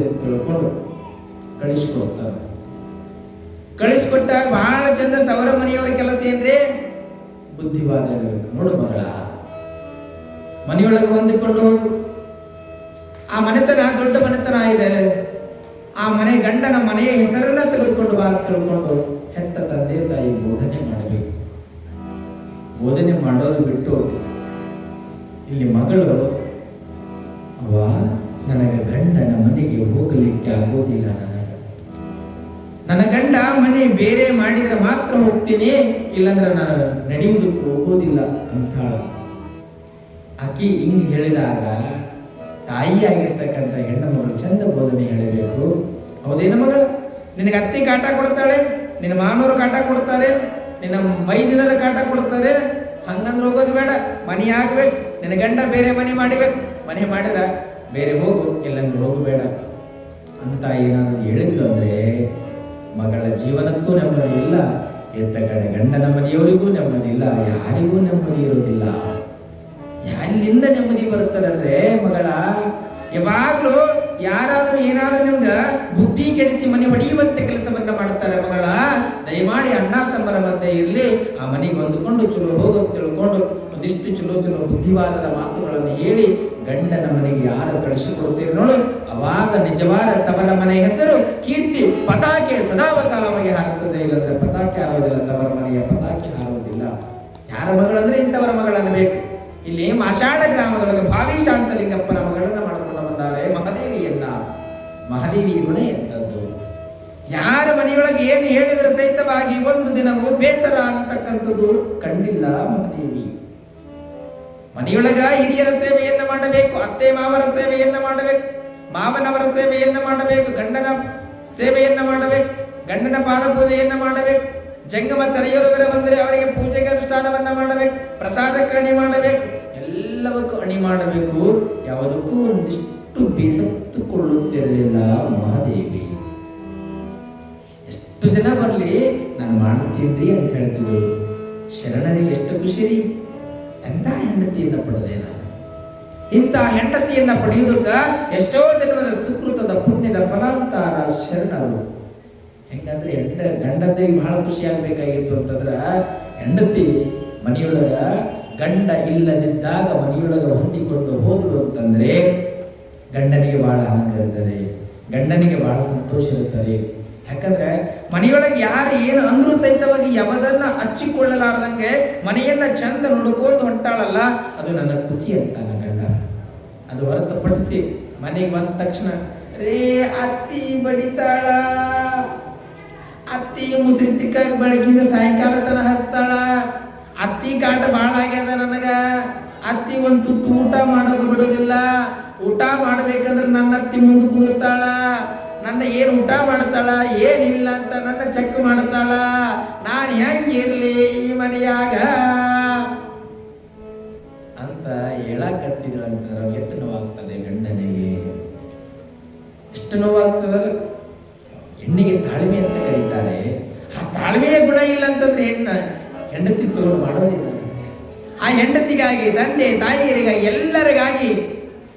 ಅಂತ ಕೇಳ್ಕೊಂಡು ಕಳಿಸ್ಕೊಡ್ತಾರೆ ಕಳಿಸ್ಕೊಟ್ಟಾಗ ಬಹಳ ಚಂದ ತವರ ಮನೆಯವರ ಕೆಲಸ ಏನ್ರಿ? ಬುದ್ಧಿವಾದ ನೋಡು ಮಗಳ. ಮನೆಯೊಳಗೆ ಹೊಂದಿಕೊಂಡು ಆ ಮನೆತನ ದೊಡ್ಡ ಮನೆತನ ಇದೆ. ಆ ಮನೆ ಗಂಡನ ಮನೆಯ ಹೆಸರನ್ನ ತೆಗೆದುಕೊಂಡು ಬಾ ತಿಳ್ಕೊಂಡು ಹೆತ್ತ ತಂದೆ ತಾಯಿ ಬೋಧನೆ ಮಾಡಬೇಕು. ಬೋಧನೆ ಮಾಡೋದು ಬಿಟ್ಟು ಇಲ್ಲಿ ಮಗಳು ಅವ ನನಗೆ ಗಂಡನ ಮನೆಗೆ ಹೋಗಲಿಕ್ಕೆ ಆಗೋದಿಲ್ಲ ನನಗೆ. ನನ್ನ ಗಂಡ ಮನೆ ಬೇರೆ ಮಾಡಿದ್ರೆ ಮಾತ್ರ ಹೋಗ್ತೀನಿ, ಇಲ್ಲಾಂದ್ರೆ ನಾನು ನಡೆಯುವುದಕ್ಕೆ ಹೋಗೋದಿಲ್ಲ ಅಂತ ಆಕಿ ಹಿಂಗ್ ಹೇಳಿದಾಗ ತಾಯಿಯಾಗಿರ್ತಕ್ಕಂಥ ಹೆಣ್ಣು ಮಗಳು ಚಂದ ಬೋಧನೆ ಹೇಳಬೇಕು. ಹೌದೇನ ಮಗಳ? ನಿನಗೆ ಅತ್ತಿ ಕಾಟ ಕೊಡ್ತಾಳೆ, ನಿನ್ನ ಮಾನವರು ಕಾಟ ಕೊಡ್ತಾರೆ, ನಿನ್ನ ಮೈದಿನರ ಕಾಟ ಕೊಡ್ತಾರೆ. ಹಂಗಂದ್ರೆ ಹೋಗೋದು ಬೇಡ, ಮನೆ ಆಗ್ಬೇಕು. ನಿನ್ನ ಗಂಡ ಬೇರೆ ಮನೆ ಮಾಡಿಬೇಕು ಮನೆ ಮಾಡಿದ್ರ ಬೇರೆ ಹೋಗು, ಇಲ್ಲಂದ್ರೆ ಹೋಗಬೇಡ ಅಂತ ಏನಾದರೂ ಹೇಳಿದ್ಲು ಅಂದರೆ, ಮಗಳ ಜೀವನಕ್ಕೂ ನೆಮ್ಮದಿ ಇಲ್ಲ ಎತ್ತ ಕಡೆ ಗಂಡನ ಮನೆಯವರಿಗೂ ನೆಮ್ಮದಿ ಇಲ್ಲ, ಯಾರಿಗೂ ನೆಮ್ಮದಿ ಇರೋದಿಲ್ಲ ಎಲ್ಲಿಂದ ನೆಮ್ಮದಿ ಬರುತ್ತದೆ ಅಂದ್ರೆ, ಮಗಳ, ಯಾವಾಗ್ಲೂ ಯಾರಾದರೂ ಏನಾದರೂ ನಿಮ್ಗೆ ಬುದ್ಧಿ ಕೆಡಿಸಿ ಮನೆ ಹೊಡೆಯುವಂತೆ ಕೆಲಸವನ್ನ ಮಾಡುತ್ತಾರೆ ಮಗಳ, ದಯಮಾಡಿ ಅಣ್ಣ, ತಮ್ಮರ ಮಧ್ಯೆ ಇರಲಿ. ಆ ಮನೆಗೆ ಹೊಂದಿಕೊಂಡು ಚಲೋ ಹೋಗೋ ತಿಳ್ಕೊಂಡು, ಒಂದಿಷ್ಟು ಚಲೋ ಚಲೋ ಬುದ್ಧಿವಾದದ ಮಾತುಗಳನ್ನು ಹೇಳಿ ಗಂಡನ ಮನೆಗೆ ಯಾರು ಕಳಿಸಿಕೊಡ್ತೀರಿ ನೋಡು. ಅವಾಗ ನಿಜವಾದ ತವರ ಮನೆ ಹೆಸರು ಕೀರ್ತಿ ಪತಾಕೆ ಸದಾವಕಾಲವಾಗಿ ಹಾರುತ್ತದೆ. ಇಲ್ಲಂದ್ರೆ ಪತಾಕೆ ಹಾರೋದಿಲ್ಲ ತವರ ಮನೆಯ ಪತಾಕೆ ಹಾರುವುದಿಲ್ಲ. ಯಾರ ಮಗಳಂದ್ರೆ ಇಂಥವರ ಮಗಳನ್ನಬೇಕು ಇಲ್ಲಿ ಮಾಷಾಢ ಗ್ರಾಮದೊಳಗೆ ಭಾವಿ ಶಾಂತಲಿಂಗಪ್ಪನ ಮಗಳನ್ನ ಮಾಡಿಕೊಂಡು ಬಂದಾರೆ ಮಹಾದೇವಿಯನ್ನ. ಮಹಾದೇವಿ ಗುಣ ಎಂತದ್ದು ಯಾರ ಮನೆಯೊಳಗೆ ಏನು ಹೇಳಿದ್ರೆ ಸಹಿತವಾಗಿ ಒಂದು ದಿನವೂ ಬೇಸರ ಅಂತಕ್ಕಂಥದ್ದು ಕಂಡಿಲ್ಲ ಮಹಾದೇವಿ. ಮನೆಯೊಳಗ ಹಿರಿಯರ ಸೇವೆಯನ್ನ ಮಾಡಬೇಕು, ಅತ್ತೆ ಮಾವರ ಸೇವೆಯನ್ನ ಮಾಡಬೇಕು, ಮಾವನವರ ಸೇವೆಯನ್ನ ಮಾಡಬೇಕು, ಗಂಡನ ಸೇವೆಯನ್ನ ಮಾಡಬೇಕು, ಗಂಡನ ಪಾದ ಪೂಜೆಯನ್ನ ಮಾಡಬೇಕು, ಜಂಗಮ ಚರೆಯರುವರ ಬಂದರೆ ಅವರಿಗೆ ಪೂಜೆಗೆ ಅನುಷ್ಠಾನವನ್ನ ಮಾಡಬೇಕು ಪ್ರಸಾದಕ್ಕೆ ಅಣಿ ಮಾಡಬೇಕು, ಎಲ್ಲವಕ್ಕೂ ಅಣಿ ಮಾಡಬೇಕು. ಯಾವುದಕ್ಕೂ ಒಂದಿಷ್ಟು ಬೇಸತ್ತುಕೊಳ್ಳುತ್ತಿರಲಿಲ್ಲ ಮಹಾದೇವಿ. ಎಷ್ಟು ಜನ ಬರಲಿ, ನಾನು ಮಾಡುತ್ತೀನಿ ಅಂತ ಹೇಳ್ತಿದ್ರು. ಶರಣನಿಗೆ ಎಷ್ಟು ಖುಷಿ ರೀ ಹೆಂಡತಿಯನ್ನು ಹೆಂಡತಿಯನ್ನ ಪಡೆದೆ ನಾನು? ಇಂಥ ಹೆಂಡತಿಯನ್ನು ಪಡೆಯುವುದಕ್ಕೆ ಎಷ್ಟೋ ಜನ್ಮದ ಸುಕೃತದ ಪುಣ್ಯದ ಫಲಾಂತಾರ ಶರಣರು ಹೆಂಗಂದ್ರೆ ಹೆಂಡ ಗಂಡದಿಗೆ ಬಹಳ ಖುಷಿ ಆಗ್ಬೇಕಾಗಿತ್ತು ಅಂತಂದ್ರ ಹೆಂಡತಿ ಮನೆಯೊಳಗ ಗಂಡ ಇಲ್ಲದಿದ್ದಾಗ ಮನೆಯೊಳಗ ಹೊಂದಿಕೊಂಡು ಹೋದ್ರು ಅಂತಂದ್ರೆ ಗಂಡನಿಗೆ ಬಹಳ ಆನಂದ ಇರ್ತದೆ, ಗಂಡನಿಗೆ ಬಹಳ ಸಂತೋಷ ಇರುತ್ತದೆ ಯಾಕಂದ್ರೆ ಮನೆಯೊಳಗೆ ಯಾರು ಏನು ಅಂದ್ರು ಸಹಿತವಾಗಿ ಯವದನ್ನ ಹಚ್ಚಿಕೊಳ್ಳಲಾರ್ದಂಗೆ ಮನೆಯನ್ನ ಚಂದ ನೋಡ್ಕೋತ ಹೊಂಟಾಳಲ್ಲ, ಅದು ನನ್ನ ಖುಷಿ ಅಂತ ನನ್ನ ಗಂಡ. ಅದು ಹೊರತುಪಡಿಸಿ ಮನೆಗೆ ಬಂದ ತಕ್ಷಣ, ರೇ, ಅತ್ತಿ ಬಡಿತಾಳ. ಅತ್ತಿ ಮುಸಿತಿಕ್ಕ ಬೆಳಗಿನ ಸಾಯಂಕಾಲ ತನ ಹಸ್ತಾಳ ಅತ್ತಿ ಕಾಟ ಭಾಳ ಆಗ್ಯದ ನನಗ. ಅತ್ತಿ ಒಂದು ತುತ್ತು ಊಟ ಮಾಡೋದು ಬಿಡೋದಿಲ್ಲ. ಊಟ ಮಾಡ್ಬೇಕಂದ್ರೆ ನನ್ನ ಅತ್ತಿ ಮುಂದೆ ಕುದುರ್ತಾಳ ನನ್ನ ಏನು ಊಟ ಮಾಡ್ತಾಳ ಏನಿಲ್ಲ ಅಂತ ನನ್ನ ಚೆಕ್ ಮಾಡ್ತಾಳ. ನಾನು ಹೆಂಗಿರ್ಲಿ ಈ ಮನೆಯಾಗ? ಅಂತ ಹೇಳಕತ್ತಿದ್ರಂತ ಎಷ್ಟು ನೋವಾಗ್ತದೆ ಗಂಡನಿಗೆ? ಎಷ್ಟು ನೋವಾಗ್ತದೆ? ಹೆಣ್ಣಿಗೆ ತಾಳ್ಮೆ ಅಂತ ಕರೀತಾರೆ. ಆ ತಾಳ್ಮೆಯ ಗುಣ ಇಲ್ಲ ಅಂತಂದ್ರೆ ಹೆಣ್ಣ ಹೆಂಡತಿ ತೋರು ಮಾಡೋದಿಲ್ಲ. ಆ ಹೆಂಡತಿಗಾಗಿ ತಂದೆ ತಾಯಿಯರಿಗಾಗಿ ಎಲ್ಲರಿಗಾಗಿ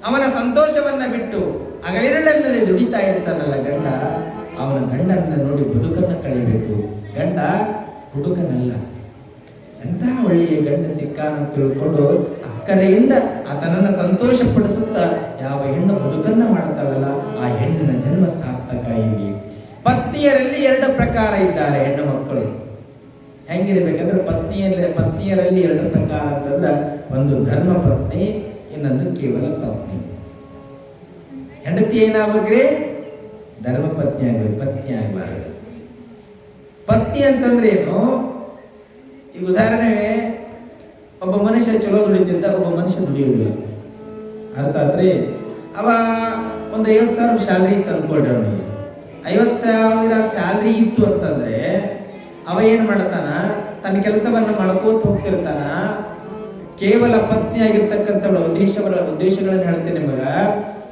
ಅವನ ಸಂತೋಷವನ್ನ ಬಿಟ್ಟು ಹಗಲಿರಳೆನ್ನದೆ ದುಡಿತಾ ಇರ್ತಾನಲ್ಲ ಗಂಡ, ಅವನ ಗಂಡನ ನೋಡಿ ಬದುಕನ್ನು ಕಳೆಯಬೇಕು. ಗಂಡ ಹುಡುಕನಲ್ಲ ಎಂಥ ಒಳ್ಳೆಯ ಗಂಡ ಸಿಕ್ಕಾನಂತ ತಿಳ್ಕೊಂಡು ಅಕ್ಕರೆಯಿಂದ ಆತನನ್ನು ಸಂತೋಷ ಪಡಿಸುತ್ತಾ ಯಾವ ಹೆಣ್ಣು ಬದುಕನ್ನ ಮಾಡ್ತಾಳಲ್ಲ, ಆ ಹೆಣ್ಣಿನ ಜನ್ಮ ಸಾರ್ಥಕ ಇಲ್ಲಿ. ಪತ್ನಿಯರಲ್ಲಿ ಎರಡು ಪ್ರಕಾರ ಇದ್ದಾರೆ ಹೆಣ್ಣು ಮಕ್ಕಳು. ಹೆಂಗಿರ್ಬೇಕಂದ್ರೆ ಪತ್ನಿಯಲ್ಲಿ, ಪತ್ನಿಯರಲ್ಲಿ ಎರಡು ಪ್ರಕಾರ ಅಂತಂದ್ರೆ ಒಂದು ಧರ್ಮ ಪತ್ನಿ, ಇನ್ನೊಂದು ಕೇವಲ ಪತ್ನಿ. ಹೆಂಡತಿ ಏನಾಗ್ಬೇಕ್ರಿ ಧರ್ಮ ಪತ್ನಿ ಆಗ್ಬೇಕು, ಪತ್ನಿ ಆಗ್ಬಾರ್ದು. ಪತ್ನಿ ಅಂತಂದ್ರೆ ಏನು? ಈಗ ಉದಾಹರಣೆ, ಒಬ್ಬ ಮನುಷ್ಯ ಚಲೋ ದುಡಿತಿದ್ದ ಒಬ್ಬ ಮನುಷ್ಯ ದುಡಿಯೋದಿಲ್ಲ ಅರ್ಥ ಆತ್ರಿ? ಅವ ಒಂದು ಐವತ್ತು ಸಾವಿರ ಸ್ಯಾಲ್ರಿ ಇತ್ತು ಅನ್ಕೊಳ್ರಿ ಐವತ್ತು ಸಾವಿರ ಸ್ಯಾಲ್ರಿ ಇತ್ತು ಅಂತಂದ್ರೆ, ಅವ ಏನು ಮಾಡ್ತಾನ? ತನ್ನ ಕೆಲಸವನ್ನು ಮಾಡ್ಕೋತ ಹೋಗ್ತಿರ್ತಾನ. ಕೇವಲ ಪತ್ನಿ ಆಗಿರ್ತಕ್ಕಂಥ ಉದ್ದೇಶಗಳ ಉದ್ದೇಶಗಳನ್ನು ಹೇಳ್ತೇನೆ ನಿಮಗ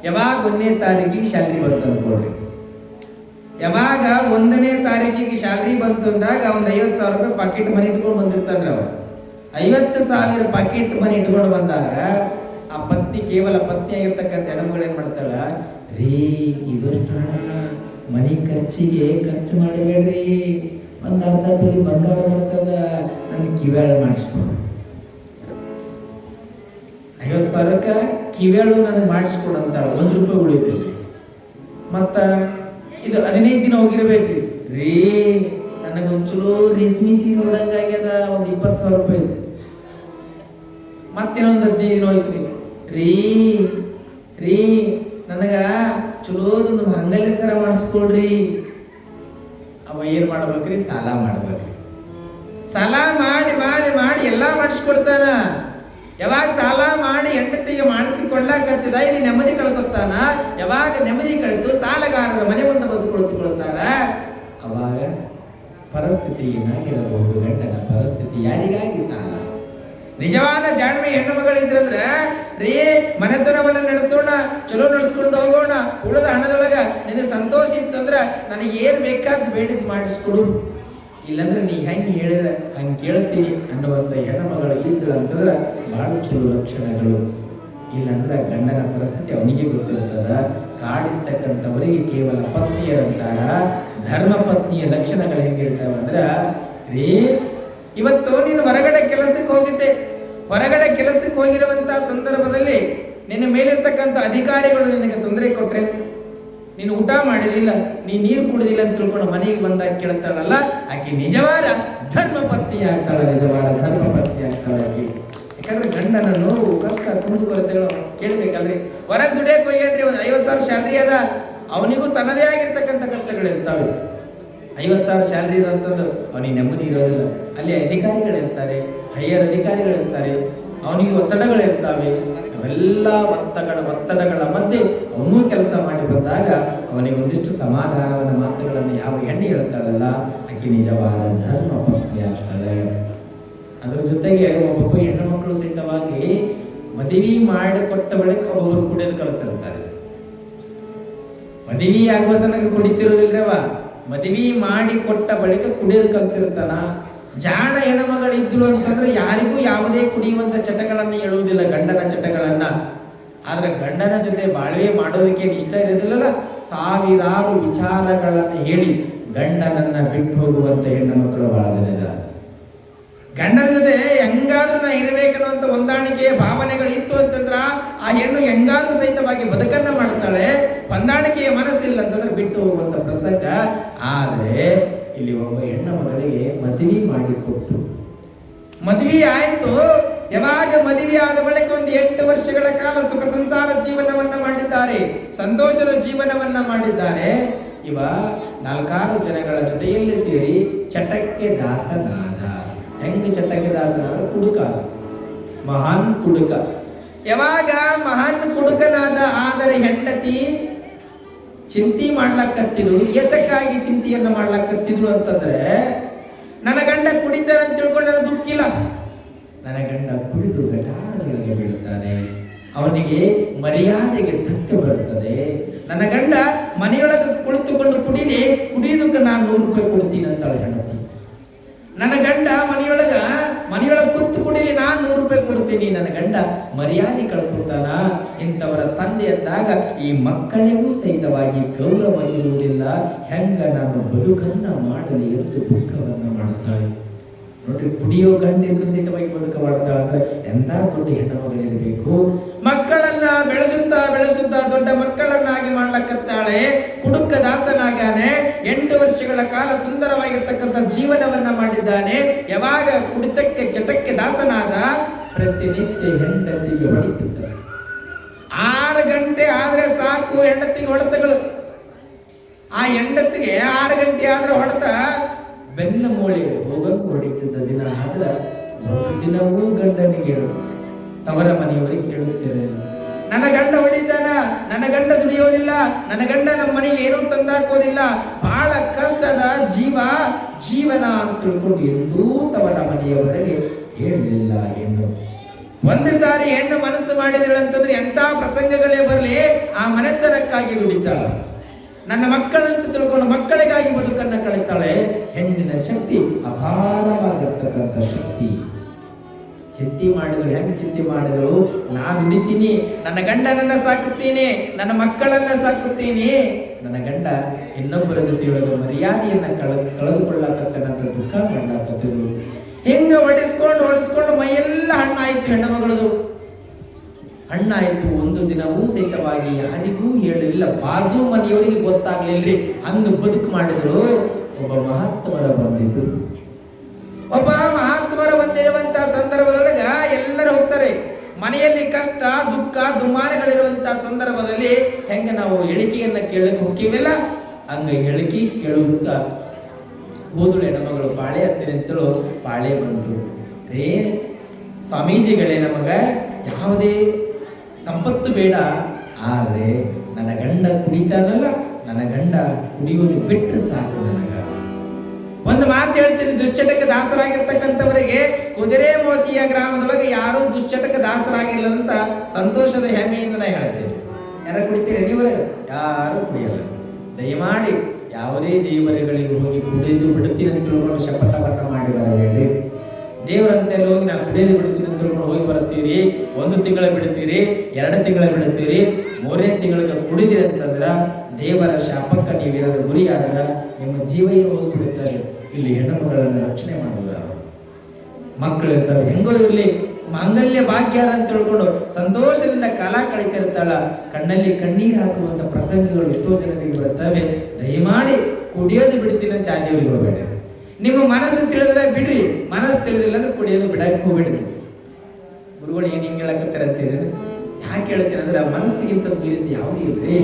ಯಾವಾಗ ಒಂದನೇ ತಾರೀಕಿಗೆ ಸ್ಯಾಲ್ರಿ ಬಂತು ಅನ್ಕೊಳ್ರಿ ಯಾವಾಗ ಒಂದನೇ ತಾರೀಕಿಗೆ ಸ್ಯಾಲ್ರಿ ಬಂತು ಅಂದಾಗ ಅವ್ನ ಐವತ್ತು ಸಾವಿರ ರೂಪಾಯಿ ಪಾಕೆಟ್ ಮನಿ ಇಟ್ಕೊಂಡು ಬಂದಿರ್ತಾನೆ ಅವ ಐವತ್ತು ಸಾವಿರ ಪಾಕೆಟ್ ಮನಿ ಇಟ್ಕೊಂಡು ಬಂದಾಗ ಆ ಪತ್ನಿ ಕೇವಲ ಪತ್ನಿ ಆಗಿರ್ತಕ್ಕಂಥ ಹೆಣ್ಮಗಳು ಏನ್ ಮಾಡ್ತಾಳ? ರೀ ಇದಷ್ಟು ಹಣ ಮನೆ ಖರ್ಚಿಗೆ ಖರ್ಚು ಮಾಡಬೇಡ್ರಿ. ಒಂದು ಅರ್ಧ ತುಳಿ ಬಂಗಾರ ಬರ್ತದ, ನನ್ ಕಿವ್ಯಾಳ ಮಾಡಿಸ್ಕೊಂಡು. ಐವತ್ತು ಸಾವಿರಕ್ಕ? ಕಿವ್ಯಾಳು ನನಗೆ ಮಾಡಿಸ್ಕೊಡಂತಾರ ಒಂದು ರೂಪಾಯಿ ಉಳಿತೈತಿ ಮತ್ತು ಇದು ಹದಿನೈದು ದಿನ ಹೋಗಿರ್ಬೇಕು ರೀ ನನಗೊಂದು ಚಲೋ ರೇಷ್ಮಿ ಸೀರೆ ಆಗ್ಯದ, ಒಂದು ಇಪ್ಪತ್ತು ಸಾವಿರ ರೂಪಾಯಿ ಇದೆ. ಮತ್ತಿನ್ನೊಂದು ಹದಿನೈದು ದಿನ ಹೋಯ್ತು ರೀ ರೀ, ನನಗೆ ಚಲೋದೊಂದು ಮಂಗಲ್ಯ ಸರ ಮಾಡಿಸ್ಕೊಡ್ರಿ. ಅವ ಏನು ಮಾಡ್ಬೇಕ್ರಿ? ಸಾಲ ಮಾಡ್ಬೇಕ್ರಿ. ಸಾಲ ಮಾಡಿ ಮಾಡಿ ಮಾಡಿ ಎಲ್ಲ ಮಾಡಿಸ್ಕೊಡ್ತಾನ. ಯಾವಾಗ ಸಾಲ ಮಾಡಿ ಹೆಂಡತಿಗೆ ಮಾಡಿಸಿಕೊಳ್ಳಾಕತ್ತಿದ ಇಲ್ಲಿ ನೆಮ್ಮದಿ ಕಳ್ಕೊತಾನ ಯಾವಾಗ ನೆಮ್ಮದಿ ಕಳೆದು ಸಾಲಗಾರರ ಮನೆ ಮುಂದೆ ಬಂದು ಕುಳಿತುಕೊಳ್ತಾರ? ಅವಾಗ ಪರಿಸ್ಥಿತಿ ಏನಾಗಿರಬಹುದು? ಗಂಡನ ಪರಿಸ್ಥಿತಿ ಯಾರಿಗಾಗಿ ಸಾಲ? ನಿಜವಾದ ಜಾಣ್ಮೆ ಹೆಣ್ಣು ಮಗಳಿದ್ರಂದ್ರೆ, ರೀ, ಮನೆತನವನ್ನ ನಡೆಸೋಣ, ಚಲೋ ನಡೆಸ್ಕೊಂಡು ಹೋಗೋಣ, ಉಳಿದ ಹಣದೊಳಗ ನಿನಗೆ ಸಂತೋಷ ಇತ್ತಂದ್ರ ನನಗೆ ಏನ್ ಬೇಕಾದ್ ಬೇಡಿದ್ ಮಾಡಿಸ್ಕೊಡು. ಇಲ್ಲಂದ್ರೆ ನೀ ಹೆಂಗೆ ಹೇಳಿದ್ರೆ ಹಂಗೆ ಕೇಳ್ತೀನಿ ಅನ್ನುವಂಥ ಹೆಣ್ಣು ಮಗಳು ಇದ್ದಳು ಅಂತಂದ್ರೆ ಬಹಳ ಚಲೋ ಲಕ್ಷಣಗಳು. ಇಲ್ಲಂದ್ರೆ ಗಂಡನ ಪರಿಸ್ಥಿತಿ ಅವನಿಗೆ ಗೊತ್ತಿರ್ತದ. ಕಾಡಿಸ್ತಕ್ಕಂಥವರಿಗೆ ಕೇವಲ ಪತ್ನಿಯರಂತಾರ. ಧರ್ಮ ಪತ್ನಿಯ ಲಕ್ಷಣಗಳು ಹೆಂಗಿರ್ತಾವ ಅಂದ್ರ, ರೀ, ಇವತ್ತು ನೀನು ಹೊರಗಡೆ ಕೆಲಸಕ್ಕೆ ಹೋಗಿದ್ದೆ. ಹೊರಗಡೆ ಕೆಲಸಕ್ಕೆ ಹೋಗಿರುವಂತಹ ಸಂದರ್ಭದಲ್ಲಿ ನಿನ್ನ ಮೇಲಿರ್ತಕ್ಕಂಥ ಅಧಿಕಾರಿಗಳು ನಿನಗೆ ತೊಂದರೆ ಕೊಟ್ರೆ ನೀನು ಊಟ ಮಾಡಿದಿಲ್ಲ ನೀ ನೀರು ಕುಡಿದಿಲ್ಲ ಅಂತ ತಿಳ್ಕೊಂಡು ಮನೆಗೆ ಬಂದಾಗ ಕೇಳ್ತಾಳಲ್ಲ, ಆಕೆ ನಿಜವಾದ ಧರ್ಮ ಪತ್ನಿ ಆಗ್ತಾಳ, ನಿಜವಾದ ಧರ್ಮ ಪತ್ನಿ ಆಗ್ತಾಳೆ ಯಾಕಂದ್ರೆ ಗಂಡನ ನೋವು ಕಷ್ಟ ಕುಂದು ಕೊರತೆಗಳು ಕೇಳ್ಬೇಕಲ್ರಿ. ಹೊರಗೆ ದುಡಿಯಕ್ಕೆ ಹೋಗ್ಯಾನ್ರಿ, ಒಂದು ಐವತ್ತು ಸಾವಿರ ಸ್ಯಾಲ್ರಿ ಅದ. ಅವನಿಗೂ ತನ್ನದೇ ಆಗಿರ್ತಕ್ಕಂಥ ಕಷ್ಟಗಳಿರ್ತಾವೆ. ಐವತ್ತು ಸಾವಿರ ಸ್ಯಾಲ್ರಿ ಅಂತಂದು ಅವನಿಗೆ ನೆಮ್ಮದಿ ಇರೋದಿಲ್ಲ. ಅಲ್ಲಿ ಅಧಿಕಾರಿಗಳಿರ್ತಾರೆ, ಹೈಯರ್ ಅಧಿಕಾರಿಗಳಿರ್ತಾರೆ. ಅವನಿಗೆ ಒತ್ತಡಗಳಿರ್ತಾವೆ ಅವೆಲ್ಲ ಒತ್ತಡ, ಒತ್ತಡಗಳ ಮಧ್ಯೆ ಅವನು ಕೆಲಸ ಮಾಡಿ ಬಂದಾಗ ಅವನಿಗೆ ಒಂದಿಷ್ಟು ಸಮಾಧಾನವನ್ನ ಮಾತುಗಳನ್ನು ಯಾವ ಹೆಣ್ಣು ಹೇಳ್ತಾಳಲ್ಲ ಅಕ್ಕಿ ನಿಜವಾದ ಧರ್ಮ ಪತ್ನಿ ಆಗ್ತಾಳೆ ಅದರ ಜೊತೆಗೆ ಒಬ್ಬೊಬ್ಬ ಹೆಣ್ಣು ಮಕ್ಕಳು ಸಹಿತವಾಗಿ ಮದುವೆ ಮಾಡಿಕೊಟ್ಟ ಬಳಿಕ ಒಬ್ಬೊಬ್ಬರು ಕುಡಿಯೋದು ಕಲಿತಿರ್ತಾರೆ ಮದುವೆ ಆಗುವ ತನಕ ಕುಡಿತಿರೋದಿಲ್ರವ ಮದುವೆ ಮಾಡಿ ಕೊಟ್ಟ ಬಳಿಕ ಕುಡಿಯೋದು ಕಲ್ತಿರ್ತಾನ ಜಾಣ ಹೆಣ್ಮಗಳಿದ್ರು ಅಂತಂದ್ರೆ ಯಾರಿಗೂ ಯಾವುದೇ ಕುಡಿಯುವಂತ ಚಟಗಳನ್ನು ಹೇಳುವುದಿಲ್ಲ, ಗಂಡನ ಚಟಗಳನ್ನ. ಆದ್ರೆ ಗಂಡನ ಜೊತೆ ಬಾಳ್ವೆ ಮಾಡೋದಕ್ಕೆ ಇಷ್ಟ ಇರೋದಿಲ್ಲಲ್ಲ? ಸಾವಿರಾರು ವಿಚಾರಗಳನ್ನು ಹೇಳಿ ಗಂಡನನ್ನ ಬಿಟ್ಟು ಹೋಗುವಂತ ಹೆಣ್ಣು ಮಕ್ಕಳು ಬಹಳ ಗಂಡನ ಜೊತೆ ಹೆಂಗಾದ್ರೂ ನಾ ಇರಬೇಕನ್ನುವಂತ ಹೊಂದಾಣಿಕೆ, ಭಾವನೆಗಳು ಇತ್ತು ಅಂತಂದ್ರ ಆ ಹೆಣ್ಣು ಹೆಂಗಾದ್ರೂ ಸಹಿತವಾಗಿ ಬದುಕನ್ನ ಮಾಡ್ತಾಳೆ ಹೊಂದಾಣಿಕೆಯ ಮನಸ್ಸಿಲ್ಲ ಅಂತಂದ್ರೆ ಬಿಟ್ಟು ಹೋಗುವಂತ ಪ್ರಸಂಗ. ಆದ್ರೆ ಇಲ್ಲಿ ಒಬ್ಬ ಹೆಣ್ಣ ಮಗಳಿಗೆ ಮದುವೆ ಮಾಡಿಕೊಟ್ಟು. ಮದುವೆ ಆಯಿತು. ಯಾವಾಗ ಮದುವೆ ಆದ ಬಳಿಕ ಒಂದು ಎಂಟು ವರ್ಷಗಳ ಕಾಲ ಸುಖ ಸಂಸಾರ ಜೀವನವನ್ನ ಮಾಡಿದ್ದಾರೆ. ಸಂತೋಷದ ಜೀವನವನ್ನ ಮಾಡಿದ್ದಾರೆ. ಇವ ನಾಲ್ಕಾರು ಜನಗಳ ಜೊತೆಯಲ್ಲಿ ಸೇರಿ ಚಟಕ್ಕೆ ದಾಸನಾದ. ಹೆಂಗ ಚಟಕ್ಕೆ ದಾಸನಾದ? ಕುಡುಕ. ಮಹಾನ್ ಕುಡುಕ. ಯಾವಾಗ ಮಹಾನ್ ಕುಡುಕನಾದ ಆದರೆ ಹೆಂಡತಿ ಚಿಂತಿ ಮಾಡ್ಲಕ್ಕತ್ತಿದ್ರು ಏತಕ್ಕಾಗಿ ಚಿಂತೆಯನ್ನ ಮಾಡ್ಲಕ್ಕತ್ತಿದ್ರು ಅಂತಂದ್ರೆ, ನನ್ನ ಗಂಡ ಕುಡಿತಾನೆ ಅಂತ ತಿಳ್ಕೊಂಡು ನನಗೆ ದುಃಖಿಲ್ಲ. ನನ್ನ ಗಂಡ ಕುಡಿದು ಗಟಾರಗಳಿಗೆ ಬೀಳುತ್ತಾನೆ. ಅವನಿಗೆ ಮರ್ಯಾದೆಗೆ ಧಕ್ಕೆ ಬರುತ್ತದೆ. ನನ್ನ ಗಂಡ ಮನೆಯೊಳಗೆ ಕುಳಿತುಕೊಂಡು ಕುಡಿಲಿ, ಕುಡಿಯೋದಕ್ಕೆ ನಾನು ನೂರು ರೂಪಾಯಿ ಕೊಡ್ತೀನಿ ಅಂತ ಹೆಂಡತಿ. ನನ್ನ ಗಂಡ ಮನೆಯೊಳಗ ಮನೆಯೊಳಗೆ ಕುತ್ತು ಕುಡಿಲಿ ನಾನು ನೂರು ರೂಪಾಯಿ ಕೊಡ್ತೀನಿ. ನನ್ನ ಗಂಡ ಮರ್ಯಾದೆ ಕಳ್ಕೊತಾನ ಇಂಥವರ ತಂದೆ ಅಂದಾಗ ಈ ಮಕ್ಕಳಿಗೂ ಸಹಿತವಾಗಿ ಗೌರವ ಇರುವುದಿಲ್ಲ. ಹೆಂಗ ನಾನು ಬದುಕನ್ನ ಮಾಡಲಿ ಎಂದು ದುಃಖವನ್ನ ಮಾಡುತ್ತಾಳೆ ನೋಡ್ರಿ, ಕುಡಿಯೋ ಗಂಡಿದ್ರು ಸಹಿತವಾಗಿ ಬದುಕ ಮಾಡ್ತಾಳೆ ಅಂದ್ರೆ ಎಂತ ದೊಡ್ಡ ಹೆಣ್ಣು ಮಗಳಿರಬೇಕು ಮಕ್ಕಳನ್ನ ಬೆಳೆಸುತ್ತಾ ಬೆಳೆಸುತ್ತಾ ದೊಡ್ಡ ಮಕ್ಕಳನ್ನಾಗಿ ಮಾಡ್ಲಕ್ಕತ್ತಾಳೆ ಕುಡುಕ ದಾಸನಾಗಾನೆ ಎಂಟು ವರ್ಷಗಳ ಕಾಲ ಸುಂದರವಾಗಿರ್ತಕ್ಕಂಥ ಜೀವನವನ್ನ ಮಾಡಿದ್ದಾನೆ. ಯಾವಾಗ ಕುಡಿತಕ್ಕೆ, ಚಟಕ್ಕೆ ದಾಸನಾದ ಪ್ರತಿನಿತ್ಯ ಹೆಂಡತಿಗೆ ಹೊಡಿತಿದ್ದ ಆರು ಗಂಟೆ ಆದ್ರೆ ಸಾಕು ಹೆಂಡತಿಗೆ ಹೊಡೆತಗಳು. ಆ ಹೆಂಡತಿಗೆ ಆರು ಗಂಟೆ ಆದ್ರೆ ಹೊಡೆತ ಬೆನ್ನ ಮೂಳೆ ಹೋಗಕ್ಕೆ ಹೊಡಿತಿದ್ದ ದಿನ ಆದ್ರೆ ದಿನವೂ ಗಂಡನಿಗೆ ಹೇಳು ತವರ ಮನೆಯವರಿಗೆ ಹೇಳುತ್ತೇವೆ ನನ್ನ ಗಂಡ ಹೊಡಿತಾನ? ನನ್ನ ಗಂಡ ದುಡಿಯೋದಿಲ್ಲ? ನನ್ನ ಗಂಡ ನಮ್ಮ ಮನೆಗೆ ಏನೂ ತಂದಾಕೋದಿಲ್ಲ? ಬಹಳ ಕಷ್ಟದ ಜೀವ, ಜೀವನ ಅಂತ ತಿಳ್ಕೊಂಡು ಎಂದೂ ತವರ ಮನೆಯವರೆಗೆ ಹೇಳಲಿಲ್ಲ ಹೆಣ್ಣು. ಒಂದು ಸಾರಿ ಹೆಣ್ಣು ಮನಸ್ಸು ಮಾಡಿದಳಂತಂದ್ರೆ ಎಂತ ಪ್ರಸಂಗಗಳೇ ಬರಲಿ, ಆ ಮನೆತನಕ್ಕಾಗಿ ದುಡಿತಾಳ. ನನ್ನ ಮಕ್ಕಳಂತ ತಿಳ್ಕೊಂಡು ಮಕ್ಕಳಿಗಾಗಿ ಬದುಕನ್ನು ಕಳಿತಾಳೆ. ಹೆಣ್ಣಿನ ಶಕ್ತಿ ಅಪಾರವಾಗಿರ್ತಕ್ಕಂಥ ಶಕ್ತಿ. ಚಿಂತೆ ಮಾಡಿದ್ರು ಹೆಂಗೆ ಚಿಂತೆ ಮಾಡಿದ್ರು ನಾನು ದುಡಿತೀನಿ. ನನ್ನ ಗಂಡನನ್ನ ಸಾಕುತ್ತೀನಿ. ನನ್ನ ಮಕ್ಕಳನ್ನ ಸಾಕುತ್ತೀನಿ. ನನ್ನ ಗಂಡ ಇನ್ನೊಬ್ಬರ ಜೊತೆಯೊಳಗೆ ಮರ್ಯಾದೆಯನ್ನ ಕಳ, ಕಳೆದುಕೊಳ್ಳತಕ್ಕಂಥ ದುಃಖ ಕಂಡಾಕತ್ತಿದ್ರು ಹೆಂಗ ಹೊಡಿಸ್ಕೊಂಡು ಹೊಡಿಸ್ಕೊಂಡು ಮೈಯೆಲ್ಲ ಹಣ್ಣಾಯ್ತು ಹೆಣ್ಣು ಮಗಳದು. ಹಣ್ಣಾಯ್ತು. ಒಂದು ದಿನವೂ ಸಹಿತವಾಗಿ ಯಾರಿಗೂ ಹೇಳಲಿಲ್ಲ ಬಾಜು ಮನೆಯವರಿಗೆ ಗೊತ್ತಾಗ್ಲಿಲ್ರಿ. ಹಂಗ ಬದುಕು ಮಾಡಿದ್ರು. ಒಬ್ಬ ಮಹಾತ್ಮರ ಬಂದಿದ್ರು. ಒಬ್ಬ ಮಹಾತ್ಮರ ಬಂದಿರುವಂತಹ ಸಂದರ್ಭದೊಳಗ ಎಲ್ಲರೂ ಹೋಗ್ತಾರೆ. ಮನೆಯಲ್ಲಿ ಕಷ್ಟ, ದುಃಖ ದುಮಾನಗಳಿರುವಂತಹ ಸಂದರ್ಭದಲ್ಲಿ ಹೆಂಗೆ ನಾವು ಎಳಿಕೆಯನ್ನ ಕೇಳಕ್ ಹೋಗ್ತೀವಿಲ್ಲ? ಹಂಗ ಹೇಳಿಕೆ ಕೇಳುತ್ತ ಹೋದಳು ಹೆಣ್ಮಗಳು ಪಾಳೆ ಹತ್ತಿರಂತಳು ಪಾಳೆ ಬಂತು ರೇ, ಸ್ವಾಮೀಜಿಗಳೇ ನಮಗ ಯಾವುದೇ ಸಂಪತ್ತು ಬೇಡ. ಆದರೆ ನನ್ನ ಗಂಡ ಕುಡಿತಾನಲ್ಲ, ನನ್ನ ಗಂಡ ಕುಡಿಯೋದು ಬಿಟ್ಟರೆ ಸಾಕು ನನಗ. ಒಂದು ಮಾತು ಹೇಳ್ತೀನಿ, ದುಶ್ಚಟಕ ದಾಸರಾಗಿರ್ತಕ್ಕಂಥವರಿಗೆ ಕುದುರೆ ಮೋತಿಯ ಗ್ರಾಮದೊಳಗೆ ಯಾರೂ ದುಶ್ಚಟಕ ದಾಸರಾಗಿಲ್ಲ ಅಂತ ಸಂತೋಷದ ಹೆಮ್ಮೆಯಿಂದ ನಾ ಹೇಳ್ತೇನೆ. ಯಾರ ಕುಡಿತೀರಿ? ನೀವರೇ ಯಾರು? ಕುಡಿಯಲ್ಲ. ದಯಮಾಡಿ ಯಾವುದೇ ದೇವರುಗಳಿಗೆ ಹೋಗಿ ಕುಡಿದು ಬಿಡುತ್ತೀನಿ ಅಂತ ತಿಳ್ಕೊಂಡು ಶಪಥವನ್ನ ಮಾಡಿ ಬರಬೇಡಿ ದೇವರಂತೆ ಹೋಗಿ ನಾನು ಕುಡಿದು ಬಿಡ್ತೀನಿ ಅಂತ ತಿಳ್ಕೊಂಡು ಹೋಗಿ ಬರ್ತೀರಿ ಒಂದು ತಿಂಗಳ ಬಿಡ್ತೀರಿ ಎರಡು ತಿಂಗಳ ಬಿಡ್ತೀರಿ ಮೂರನೇ ತಿಂಗಳಿಗೆ ಕುಡಿದಿರಿ ಅಂತಂದ್ರೆ ದೇವರ ಶಾಪಕ್ಕೆ ನೀವೇನಾದ್ರೂ ಗುರಿಯಾದ್ರೆ ನಿಮ್ಮ ಜೀವ ಏನು ಹೋಗ್ಬಿಡುತ್ತಾರೆ ಇಲ್ಲಿ ಹೆಣ್ಣು ಮಕ್ಕಳನ್ನು ರಕ್ಷಣೆ ಮಾಡುವುದ? ಮಕ್ಕಳು ಇರ್ತಾವೆ. ಹೆಂಗೋ ಇರಲಿ, ಮಾಂಗಲ್ಯ ಭಾಗ್ಯ ಅಂತ ತಿಳ್ಕೊಂಡು ಸಂತೋಷದಿಂದ ಕಾಲ ಕಳೀತಿರ್ತಾಳ. ಕಣ್ಣಲ್ಲಿ ಕಣ್ಣೀರು ಹಾಕುವಂತ ಪ್ರಸಂಗಗಳು ಎಷ್ಟೋ ಜನರಿಗೆ ಬರ್ತವೆ ದಯಮಾಡಿ ಕುಡಿಯೋದು ಬಿಡ್ತೀನಿ ಅಂತ ಆ ದೇವರಿಗೆ ಹೋಗಬೇಡ. ನಿಮ್ಮ ಮನಸ್ಸು ತಿಳಿದ್ರೆ ಬಿಡ್ರಿ. ಮನಸ್ಸು ತಿಳಿದಿಲ್ಲ ಅಂದ್ರೆ ಕುಡಿಯೋದು ಬಿಡಕ್ಕೆ ಹೋಗ್ಬಿಡ್ರಿ ಗುರುಗಳು, ಏನು ಹಿಂಗೆ ಯಾಕೆ ಹೇಳ್ತೀರ ಅಂದ್ರೆ ಮನಸ್ಸಿಗಿಂತ ಮೀರಿದ್ದು ಯಾವುದೇ ಇಲ್ರಿ?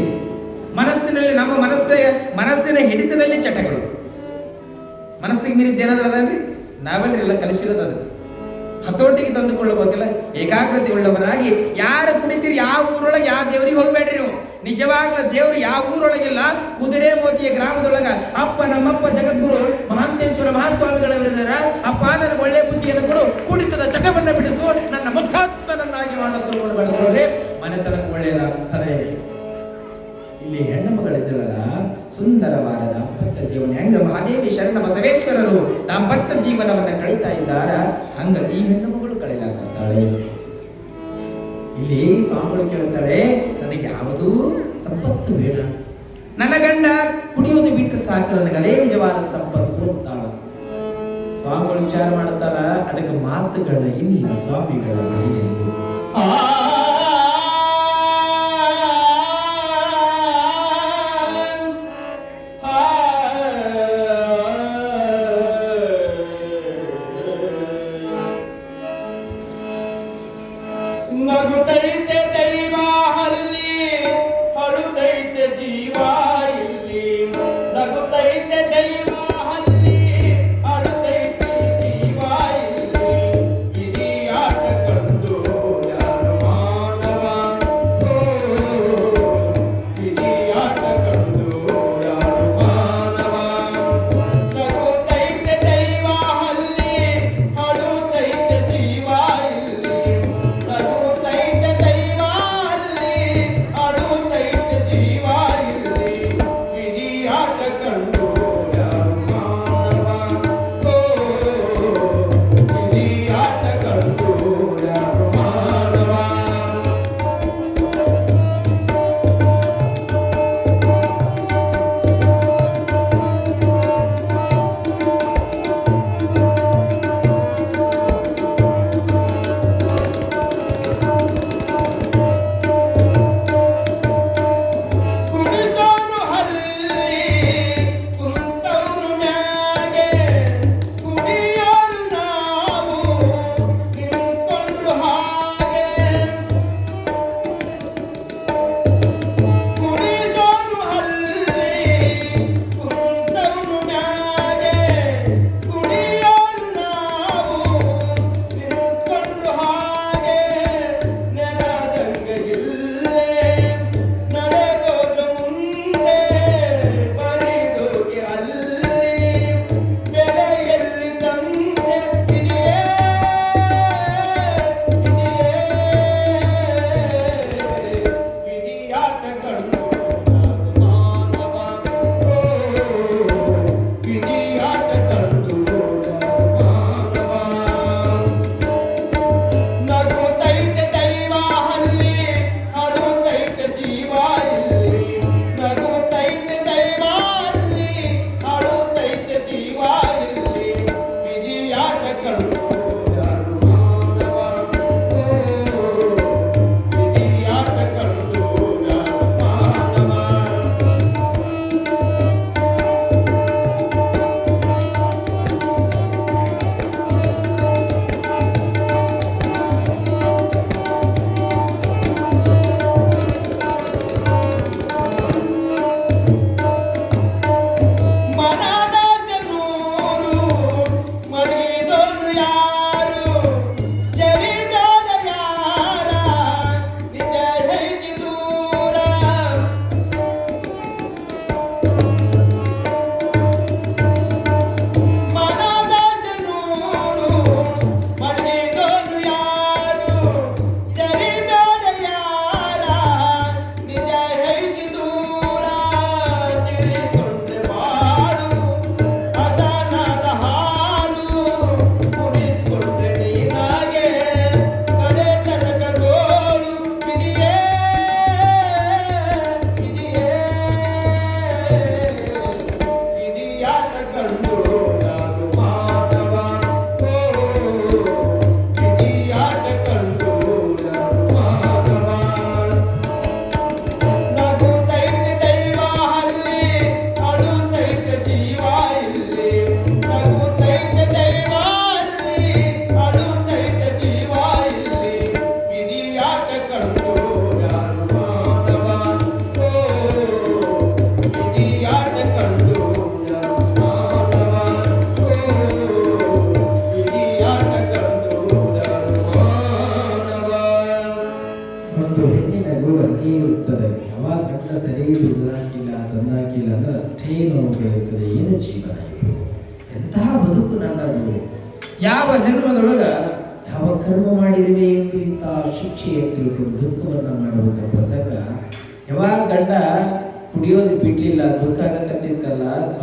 ಮನಸ್ಸಿನಲ್ಲಿ ನಮ್ಮ ಮನಸ್ಸ, ಮನಸ್ಸಿನ ಹಿಡಿತದಲ್ಲಿ ಚಟಗಳು. ಮನಸ್ಸಿಗೆ ಮೀರಿದ್ದು ಏನಾದ್ರೂ ಅದನ್ರಿ ನಾವೆಲ್ಲರೂ ಎಲ್ಲ ಕಲಿಸಿರೋದು ಅದು. ಹತೋಟಿಗೆ ತಂದುಕೊಳ್ಳಬೇಕಲ್ಲ, ಏಕಾಗ್ರತೆ ಉಳ್ಳವನಾಗಿ ಯಾರು ಕುಣಿತೀರಿ ಯಾವ ಊರೊಳಗೆ, ಯಾವ ದೇವರಿಗೆ ಹೋಗ್ಬೇಡ್ರಿ ನೀವು? ನಿಜವಾಗ್ಲ ದೇವರು ಯಾವ ಊರೊಳಗಿಲ್ಲ, ಕುದುರೆ ಮೋತಿಯ ಗ್ರಾಮದೊಳಗ ಅಪ್ಪ, ನಮ್ಮಪ್ಪ, ಜಗದ್ಗುರು, ಮಹಾಂತೇಶ್ವರ ಮಹಾಸ್ವಾಮಿಗಳವರಿದ್ದಾರ ಅಪ್ಪ, ನನಗೆ ಒಳ್ಳೆ ಬುದ್ಧಿಯನ್ನು ಕೊಡು. ಕುಣಿತದ ಚಟವನ್ನ ಬಿಡಿಸು. ನನ್ನ ಮುಖಾತ್ಮನನ್ನಾಗಿ ಮಾಡುತ್ತೇ ಮನೆತನಕ್ಕೆ ಇಲ್ಲಿ ಸುಂದರವಾದ ದಾಂಪತ್ಯ ಜೀವನ. ಹೆಂಗ ಮಹಾದೇವಿ ಶರಣ ಬಸವೇಶ್ವರರು ದಾಂಪತ್ಯ ಜೀವನವನ್ನ ಕಳೀತಾ ಇದ್ದಾರ, ಹಂಗ ಈ ಹೆಣ್ಣು ಮಗಳು ಕಳೆಯಲಾಗುತ್ತಾಳೆ ಇಲ್ಲಿ ಸ್ವಾಮಿಗಳು ಕೇಳ್ತಾಳೆ ನನಗೆ ಯಾವುದೂ ಸಂಪತ್ತು ಬೇಡ. ನನ್ನ ಗಂಡ ಕುಡಿಯೋದು ಬಿಟ್ಟು ಸಾಕು ನನಗೆ ಅದೇ ನಿಜವಾದ ಸಂಪತ್ತು ಅಂತಾಳು ಸ್ವಾಮಿಗಳು ವಿಚಾರ ಮಾಡ್ತಾರ ಅದಕ್ಕೆ ಮಾತುಗಳ ಇಲ್ಲ, ಸ್ವಾಮಿಗಳ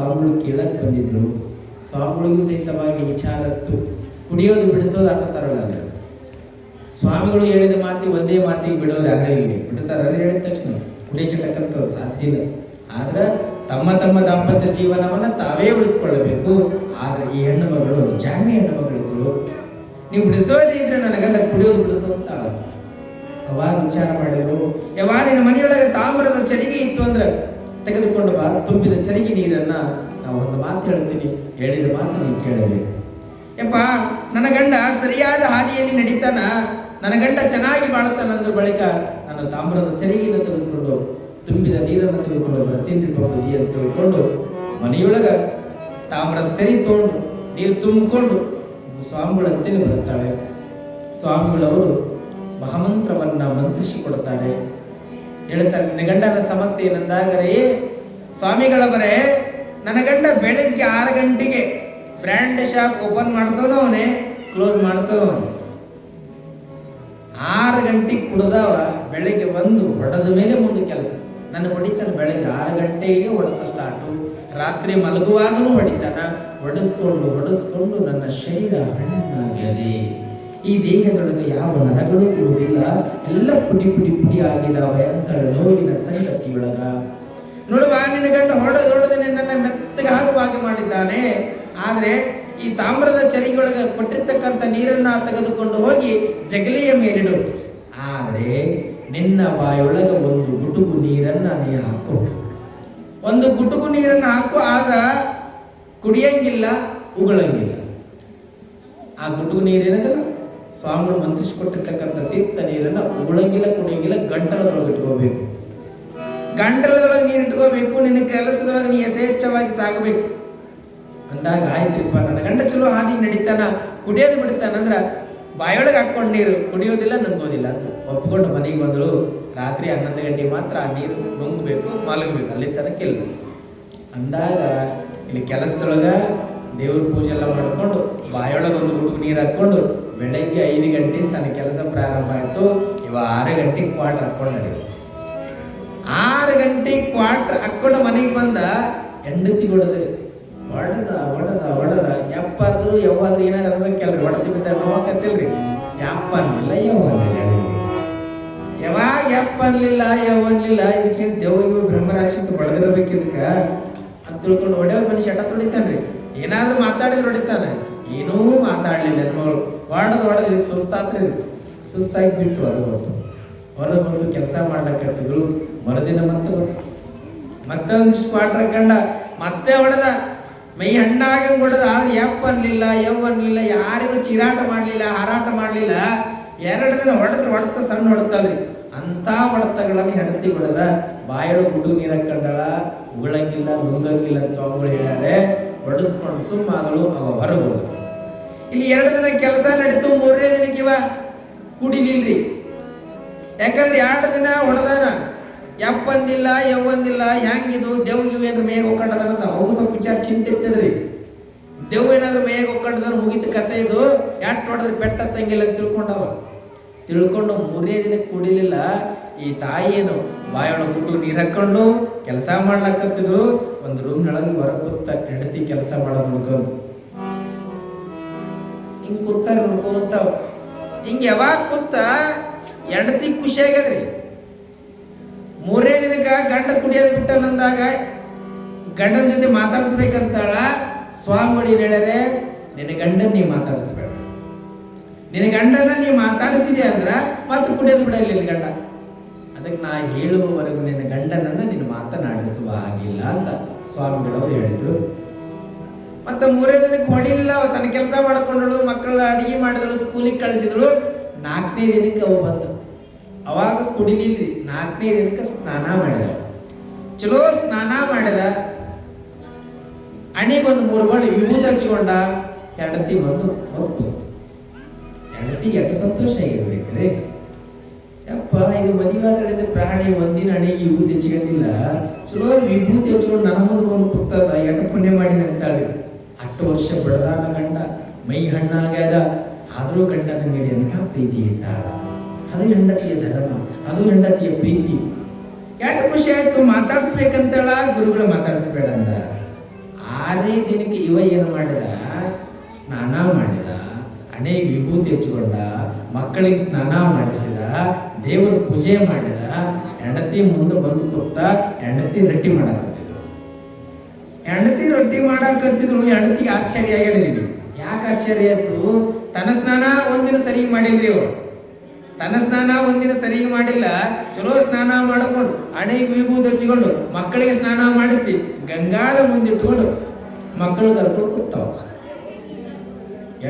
ಸ್ವಾಮಿಗಳು ಕೇಳಕ್ ಬಂದಿದ್ರು. ಸ್ವಾಮಿಗಳಿಗೂ ಸಹಿತವಾಗಿ ವಿಚಾರ ಇತ್ತು. ಕುಡಿಯೋದು ಬಿಡಿಸೋದು ಅಂತ ಸರಳ ಅಲ್ಲ. ಸ್ವಾಮಿಗಳು ಹೇಳಿದ ಮಾತಿ ಒಂದೇ ಮಾತಿಗೆ ಬಿಡೋರು ಯಾರೇ ಇಲ್ಲಿ ಬಿಡ್ತಾರೆ ಹೇಳಿದ ತಕ್ಷಣ ಕುಡಿಯ ಚಟಕ್ಕಂತ ಸಾಧ್ಯ ಇಲ್ಲ. ಆದ್ರೆ ತಮ್ಮ ತಮ್ಮ ದಾಂಪತ್ಯ ಜೀವನವನ್ನ ತಾವೇ ಉಳಿಸ್ಕೊಳ್ಳಬೇಕು. ಆದ್ರೆ ಈ ಹೆಣ್ಣು ಮಗಳು ಜಾಮಿ ಹೆಣ್ಣು ಮಗಳಿದ್ರು ನೀವು ಬಿಡಿಸೋದೇ ಇದ್ರೆ ನನ್ನ ಗಂಡ ಕುಡಿಯೋದು ಬಿಡಿಸೋಂತ ಅವಾಗ ವಿಚಾರ ಮಾಡಿದ್ರು. ಯಾವ ನಿನ್ನ ಮನೆಯೊಳಗೆ ತಾಮ್ರದ ಚರಿಗೆ ಇತ್ತು ಅಂದ್ರೆ ತೆಗೆದುಕೊಂಡು ಬಾ, ತುಂಬಿದ ಚರಿಗೆ ನೀರನ್ನ ನಾವು ಒಂದು ಮಾತು ಹೇಳ್ತೀನಿ ಹೇಳಿದ ಮಾತು ನೀವು ಕೇಳಬೇಕು. ಯಪ್ಪ, ನನ್ನ ಗಂಡ ಸರಿಯಾದ ಹಾದಿಯಲ್ಲಿ ನಡೀತಾನ? ನನ್ನ ಗಂಡ ಚೆನ್ನಾಗಿ ಬಾಳುತ್ತಾನ ಅಂದ್ರ ಬಳಿಕ ನನ್ನ ತಾಮ್ರದ ಚರಿಗೆಯನ್ನು ತೆಗೆದುಕೊಂಡು ತುಂಬಿದ ನೀರನ್ನು ತೆಗೆದುಕೊಂಡು ಬರ್ತೀನಿ ಅಂತ ತಿಳ್ಕೊಂಡು ಮನೆಯೊಳಗ ತಾಮ್ರದ ಚರಿ ತಗೊಂಡು ನೀರು ತುಂಬಿಕೊಂಡು ಸ್ವಾಮಿಗಳಂತೇಳಿ ಬರುತ್ತಾಳೆ. ಸ್ವಾಮಿಗಳವರು ಮಹಾಮಂತ್ರವನ್ನು ಮಂತ್ರಿಸಿ ಕೊಡ್ತಾರೆ. ಹೇಳ್ತಾರೆ, ನನ್ನ ಗಂಡನ ಸಮಸ್ಯೆ ಏನಂದಾಗರೆ ಸ್ವಾಮಿಗಳವರೇ, ನನ್ನ ಗಂಡ ಬೆಳಗ್ಗೆ ಆರು ಗಂಟೆಗೆ ಬ್ರ್ಯಾಂಡ್ ಶಾಪ್ ಓಪನ್ ಮಾಡಿಸೋನು ಅವನೇ, ಕ್ಲೋಸ್ ಮಾಡಿಸೋನು ಆರು ಗಂಟೆಗೆ ಕುಡ್ದವ ಬೆಳಗ್ಗೆ ಬಂದು ಹೊಡೆದ ಮೇಲೆ ಮುಂದೆ ಕೆಲಸ. ನನ್ನ ಹೊಡಿತಾನೆ ಬೆಳಗ್ಗೆ ಆರು ಗಂಟೆಗೆ ಹೊಡೆತ ಸ್ಟಾರ್ಟು ರಾತ್ರಿ ಮಲಗುವಾಗಲೂ ಹೊಡಿತಾನ. ಹೊಡೆಸ್ಕೊಂಡು ಹೊಡೆಸ್ಕೊಂಡು ನನ್ನ ಶರೀರ ಹಣ್ಣಾಗಿದೆ ಈ ದೇಹದೊಳಗೆ ಯಾವ ನರಗಳು ಇರುವುದಿಲ್ಲ, ಎಲ್ಲ ಪುಡಿ ಪುಡಿ ಪುಡಿ ಆಗಿದಾವೆ ಅಂತ ನೋವಿನ ಸಂಗತಿಯೊಳಗ. ನೋಡುವ, ನಿನ್ನ ಗಂಡ ಹೊಡೆದು ಹೊಡೆದು ನಿನ್ನನ್ನು ಮೆತ್ತಗೆ ಹಾಗುವಾಗಿ ಮಾಡಿದ್ದಾನೆ. ಆದರೆ ಈ ತಾಮ್ರದ ಚರಿಗೊಳಗೆ ಕೊಟ್ಟಿರ್ತಕ್ಕಂಥ ನೀರನ್ನ ತೆಗೆದುಕೊಂಡು ಹೋಗಿ ಜಗಲಿಯ ಮೇಲಿಡು. ಆದರೆ ನಿನ್ನ ಬಾಯೊಳಗೆ ಒಂದು ಗುಟುಕು ನೀರನ್ನ ನೀ ಹಾಕು ಒಂದು ಗುಟುಕು ನೀರನ್ನ ಹಾಕು ಆಗ ಕುಡಿಯಂಗಿಲ್ಲ, ಉಗಳಂಗಿಲ್ಲ. ಆ ಗುಟುಕು ನೀರೇನದಲ್ಲ ಸ್ವಾಮಿಗಳು ಮಂತ್ರಿಸಿಕೊಟ್ಟಿರ್ತಕ್ಕಂಥ ತೀರ್ಥ ನೀರನ್ನ ಉಳಂಗಿಲ್ಲ ಕುಣಿಯಂಗಿಲ್ಲ, ಗಂಟಲದೊಳಗೆ ಇಟ್ಕೋಬೇಕು. ಗಂಟಲದೊಳಗೆ ನೀರು ಇಟ್ಕೋಬೇಕು, ನಿನ್ನ ಕೆಲಸದೊಳಗೆ ನೀ ಯಥೇಚ್ಛವಾಗಿ ಸಾಗಬೇಕು. ಅಂದಾಗ ಆಯ್ತ್ರಿಪ್ಪ, ನನ್ನ ಗಂಡ ಚಲೋ ಹಾದಿ ನಡೀತಾನ, ಕುಡಿಯೋದು ಬಿಡ್ತಾನಂದ್ರ ಬಾಯೊಳಗೆ ಹಾಕೊಂಡು ನೀರು, ಕುಡಿಯೋದಿಲ್ಲ, ನಂಗೋದಿಲ್ಲ ಅಂತ ಒಪ್ಕೊಂಡು ಮನೆಗೆ ಬಂದಳು. ರಾತ್ರಿ ಹನ್ನೊಂದು ಗಂಟೆಗೆ ಮಾತ್ರ ಆ ನೀರು ಬಂಗಬೇಕು ಮಲಗಬೇಕು, ಅಲ್ಲಿ ತನಕ ಇಲ್ಲ. ಅಂದಾಗ ಇಲ್ಲಿ ಕೆಲಸದೊಳಗ ದೇವ್ರ ಪೂಜೆ ಎಲ್ಲ ಮಾಡಿಕೊಂಡು ಬಾಯೊಳಗೆ ಒಂದು ಗುಟ್ಟು ನೀರು ಹಾಕ್ಕೊಂಡು ಬೆಳಗ್ಗೆ ಐದು ಗಂಟೆ ತನ್ನ ಕೆಲಸ ಪ್ರಾರಂಭ ಆಯಿತು. ಇವ ಆರು ಗಂಟೆಗೆ ಕ್ವಾರ್ಟರ್ ನಡೆಯುವ ಆರು ಗಂಟೆ ಕ್ವಾರ್ಟರ್ ಹಾಕೊಂಡು ಮನೆಗೆ ಬಂದ ಹೆಂಡತಿ ಹೊಡೆದು. ಹೊಡೆದ ಹೊಡೆದ ಹೊಡೆದ. ಯಪ್ಪಾದ್ರು ಯಾವಾದ್ರೂ ಏನಾರು ಅನ್ಬೇಕಲ್ರಿ ಹೊಡೆದು ಬಿದ್ದ ನೋವಾಕತ್ತಿಲ್ರಿ ಯಪ್ಪ ಯವ್ವ ಅನ್ನಲಿಲ್ಲ ಯಾವಾಗ ಯಪ್ಪ ಅನ್ಲಿಲ್ಲ ಯಾವ ಅನ್ಲಿಲ್ಲ, ಇದಕ್ಕೆ ದೇವಿಗೆ ಬ್ರಹ್ಮರಾಕ್ಷಸ ಹೊಡೆದಿರ್ಬೇಕು ಇದಕ್ಕ ತಿಳ್ಕೊಂಡು ಹೊಡೆಯೋ ಮನುಷ್ಯ ಶಟ ತೊಡಿತಾನ್ರಿ ಏನಾದ್ರೂ ಮಾತಾಡಿದ್ರೆ ಹೊಡಿತಾನೆ. ಏನೂ ಮಾತಾಡ್ಲಿಲ್ಲ ಹೆಣ್ಮಗಳು ಹೊಡೆದು ಹೊಡೆದು ಇದಕ್ಕೆ ಸುಸ್ತಾತ್ರಿ ಸುಸ್ತಾಗಿ ಬಿಟ್ಟು ಹೊರಗೆ ಬಂತು ಹೊರಗೆ ಬಂದು ಕೆಲಸ ಮಾಡ್ಲಕತ್ತಿದ್ರು ಮರುದಿನ ಮತ್ತೆ ಮತ್ತೆ ಒಂದಿಷ್ಟು ಕ್ವಾರ್ಟರ್ ಕಂಡ ಮತ್ತೆ ಹೊಡೆದ. ಮೈ ಹಣ್ಣಾಗ ಹೊಡೆದ. ಆದ್ರೆ ಎಪ್ಪ ಅನ್ಲಿಲ್ಲ ಎಂ ಅನ್ಲಿಲ್ಲ, ಯಾರಿಗೂ ಚಿರಾಟ ಮಾಡಲಿಲ್ಲ, ಹಾರಾಟ ಮಾಡಲಿಲ್ಲ. ಎರಡು ದಿನ ಹೊಡೆದ್ರೆ ಹೊಡೆತ, ಸಣ್ಣ ಹೊಡೆತಲ್ರಿ. ಅಂತ ಹೊಡೆತಗಳನ್ನು ಹೆಂಡತಿ ಹೊಡೆದ. ಬಾಯಳು ಗುಡು ನೀರ ಕಂಡಳ ಉಗಳಂಗಿಲ್ಲ, ನುಂಗಂಗಿಲ್ಲ ಅಂತ ಸ್ವಾಮಿಗಳು ಹೇಳ್ಯಾರೆ. ಹೊಡೆಸ್ಕೊಂಡು ಸುಮ್ಮಾದಳು, ಅವ ಹೊರಗೆ ಹೋದ. ಇಲ್ಲಿ ಎರಡು ದಿನ ಕೆಲಸ ನಡೀತು, ಮೂರನೇ ದಿನಕ್ಕೆ ಇವ ಕುಡಿಲಿಲ್ರಿ ಯಾಕಂದ್ರೆ ಎರಡು ದಿನ ಹೊಡೆದಾನ ಎಪ್ಪಂದಿಲ್ಲ ಯವ್ವಂದಿಲ್ಲ ಹೆಂಗಿದು ದೇವ್ಗಿವ್ ಏನು ಮೇಗ ಹೋಗ್ಕೊಂಡದ ಅಂತ ಅವು ಸ್ವಲ್ಪ ವಿಚಾರ ಚಿಂತೆ ಇರ್ತದ್ರಿ ದೇವ್ ಏನಾದ್ರು ಮೇಗ ಹೋಗ್ಕೊಂಡದ ಮುಗಿತ ಕತೆ ಇದು ಯಾಟ್ ಹೊಡೆದ್ರೆ ಪೆಟ್ಟ ತಂಗಿಲ್ಲ ಅಂತ ತಿಳ್ಕೊಂಡವ. ತಿಳ್ಕೊಂಡು ಮೂರನೇ ದಿನ ಕುಡಿಲಿಲ್ಲ, ಈ ತಾಯಿ ಏನು ಬಾಯೊಳಗೆ ಊಟ ನೀರು ಹಾಕೊಂಡು ಕೆಲಸ ಮಾಡ್ಲಾಕತ್ತಿದ್ರು, ಒಂದು ರೂಮ್ನೊಳಗೆ ಹೊರ ಕೂತ ಹೆಂಡತಿ ಕೆಲಸ ಮಾಡೋದು ಹಿಂಗ್ ಕೂತಾರ ನೋಡ್ಕೊಂತಾವ ಹಿಂಗೆ ಯಾವಾಗ ಕೂತ ಹೆಂಡತಿ ಖುಷಿ ಆಗ್ಯದ್ರಿ. ಮೂರೇ ದಿನಕ್ಕೆ ಗಂಡ ಕುಡಿಯೋದು ಬಿಟ್ಟನಂದಾಗ ಗಂಡನ ಜೊತೆ ಮಾತಾಡಿಸ್ಬೇಕಂತಾಳ ಸ್ವಾಮಿಗಳು ಹೇಳರೆ ನಿನ್ನ ಗಂಡನ ನೀ ಮಾತಾಡಿಸ್ಬೇಡ. ನಿನ್ನ ಗಂಡನ ನೀ ಮಾತಾಡಿಸಿದೆ ಅಂದ್ರ ಮತ್ತೆ ಕುಡಿಯೋದು ಬಿಡಲ್ಲ ನಿನ್ನ ಗಂಡ. ಅದಕ್ಕೆ ನಾ ಹೇಳುವವರೆಗೂ ನಿನ್ನ ಗಂಡನನ್ನ ನೀನು ಮಾತನಾಡಿಸುವ ಹಾಗಿಲ್ಲ ಅಂತ ಸ್ವಾಮಿಗಳವರು ಹೇಳಿದ್ರು. ಮತ್ತೆ ಮೂರೇ ದಿನಕ್ಕೆ ಹೊಡಿಲಿಲ್ಲ ತನ್ನ ಕೆಲಸ ಮಾಡ್ಕೊಂಡಳು ಮಕ್ಕಳ ಅಡಿಗೆ ಮಾಡಿದಳು ಸ್ಕೂಲಿಗೆ ಕಳಿಸಿದಳು. ನಾಲ್ಕನೇ ದಿನಕ್ಕೆ ಅವು ಬಂದ. ಅವಾಗ ಕುಡಿಲಿಲ್ರಿ ನಾಲ್ಕನೇ ದಿನಕ್ಕೆ ಸ್ನಾನ ಮಾಡಿದ. ಚಲೋ ಸ್ನಾನ ಮಾಡಿದ. ಅಣಿಗೊಂದು ಮೂರು ಬಳಿ ವಿಭೂತ ಹಚ್ಕೊಂಡ ಹೆಂಡತಿ ಬಂದು ಹೊತ್ತು ಹೆಂಡತಿ ಎಷ್ಟು ಸಂತೋಷ ಆಗಿರ್ಬೇಕ್ರಿ. ಯಪ್ಪ, ಇದು ಮದುವೆ ಪ್ರಾಣಿ ಒಂದಿನ ಅಣಿಗೆ ವಿಭೂತಿ ಹಚ್ಕೊಂಡಿಲ್ಲ ಚಲೋ ವಿಭೂತಿ ಹಚ್ಕೊಂಡು ನನ್ನ ಮುಂದೆ ಬಂದು ಕೂತದ ಎಟ ಪುಣ್ಯ ಮಾಡಿದೆ ಅಂತಾಳೆ ಅಷ್ಟು ವರ್ಷ ಬಡದಾನ ಗಂಡ, ಮೈ ಹಣ್ಣಾಗ್ಯದ, ಆದರೂ ಗಂಡನ ಮೇಲೆ ಎಂಥ ಪ್ರೀತಿ ಇಟ್ಟಾಳ? ಅದು ಹೆಂಡತಿಯ ಧರ್ಮ, ಅದು ಹೆಂಡತಿಯ ಪ್ರೀತಿ. ಯಾಕೆ ಖುಷಿ ಆಯ್ತು? ಮಾತಾಡಿಸ್ಬೇಕಂತೇಳ, ಗುರುಗಳು ಮಾತಾಡಿಸ್ಬೇಡ ಅಂದ. ಆರನೇ ದಿನಕ್ಕೆ ಇವ ಏನು ಮಾಡಿದ? ಸ್ನಾನ ಮಾಡಿದ ಅನೇಕ ವಿಭೂತಿ ಹಚ್ಕೊಂಡ ಮಕ್ಕಳಿಗೆ ಸ್ನಾನ ಮಾಡಿಸಿದ, ದೇವರ ಪೂಜೆ ಮಾಡಿದ, ಹೆಂಡತಿ ಮುಂದೆ ಬಂದು ಕೂತ ಹೆಂಡತಿ ರಟ್ಟಿ ಮಾಡಕತ್ತಿದ್ರು ಹೆಂಡತಿ ರೊಟ್ಟಿ ಮಾಡಾಕಂತಿದ್ರು ಹೆಂಡತಿಗೆ ಆಶ್ಚರ್ಯ ಆಗ್ಯದ್ರಿ ಯಾಕೆ ಆಶ್ಚರ್ಯ ಆಯ್ತು? ತನ್ನ ಸ್ನಾನ ಒಂದಿನ ಸರಿ ಮಾಡಿಲ್ರಿ ಅವ್ರು ತನ್ನ ಸ್ನಾನ ಒಂದಿನ ಸರಿ ಮಾಡಿಲ್ಲ, ಚಲೋ ಸ್ನಾನ ಮಾಡಿಕೊಂಡು, ಹಣೆಗೆ ವಿಭೂತಿ ಹಚ್ಚಿಕೊಂಡು ಮಕ್ಕಳಿಗೆ ಸ್ನಾನ ಮಾಡಿಸಿ, ಗಂಗಾಳ ಮುಂದಿಟ್ಕೊಂಡು ಮಕ್ಕಳು ಕರ್ಕೊಂಡು ಕೂತಾವ.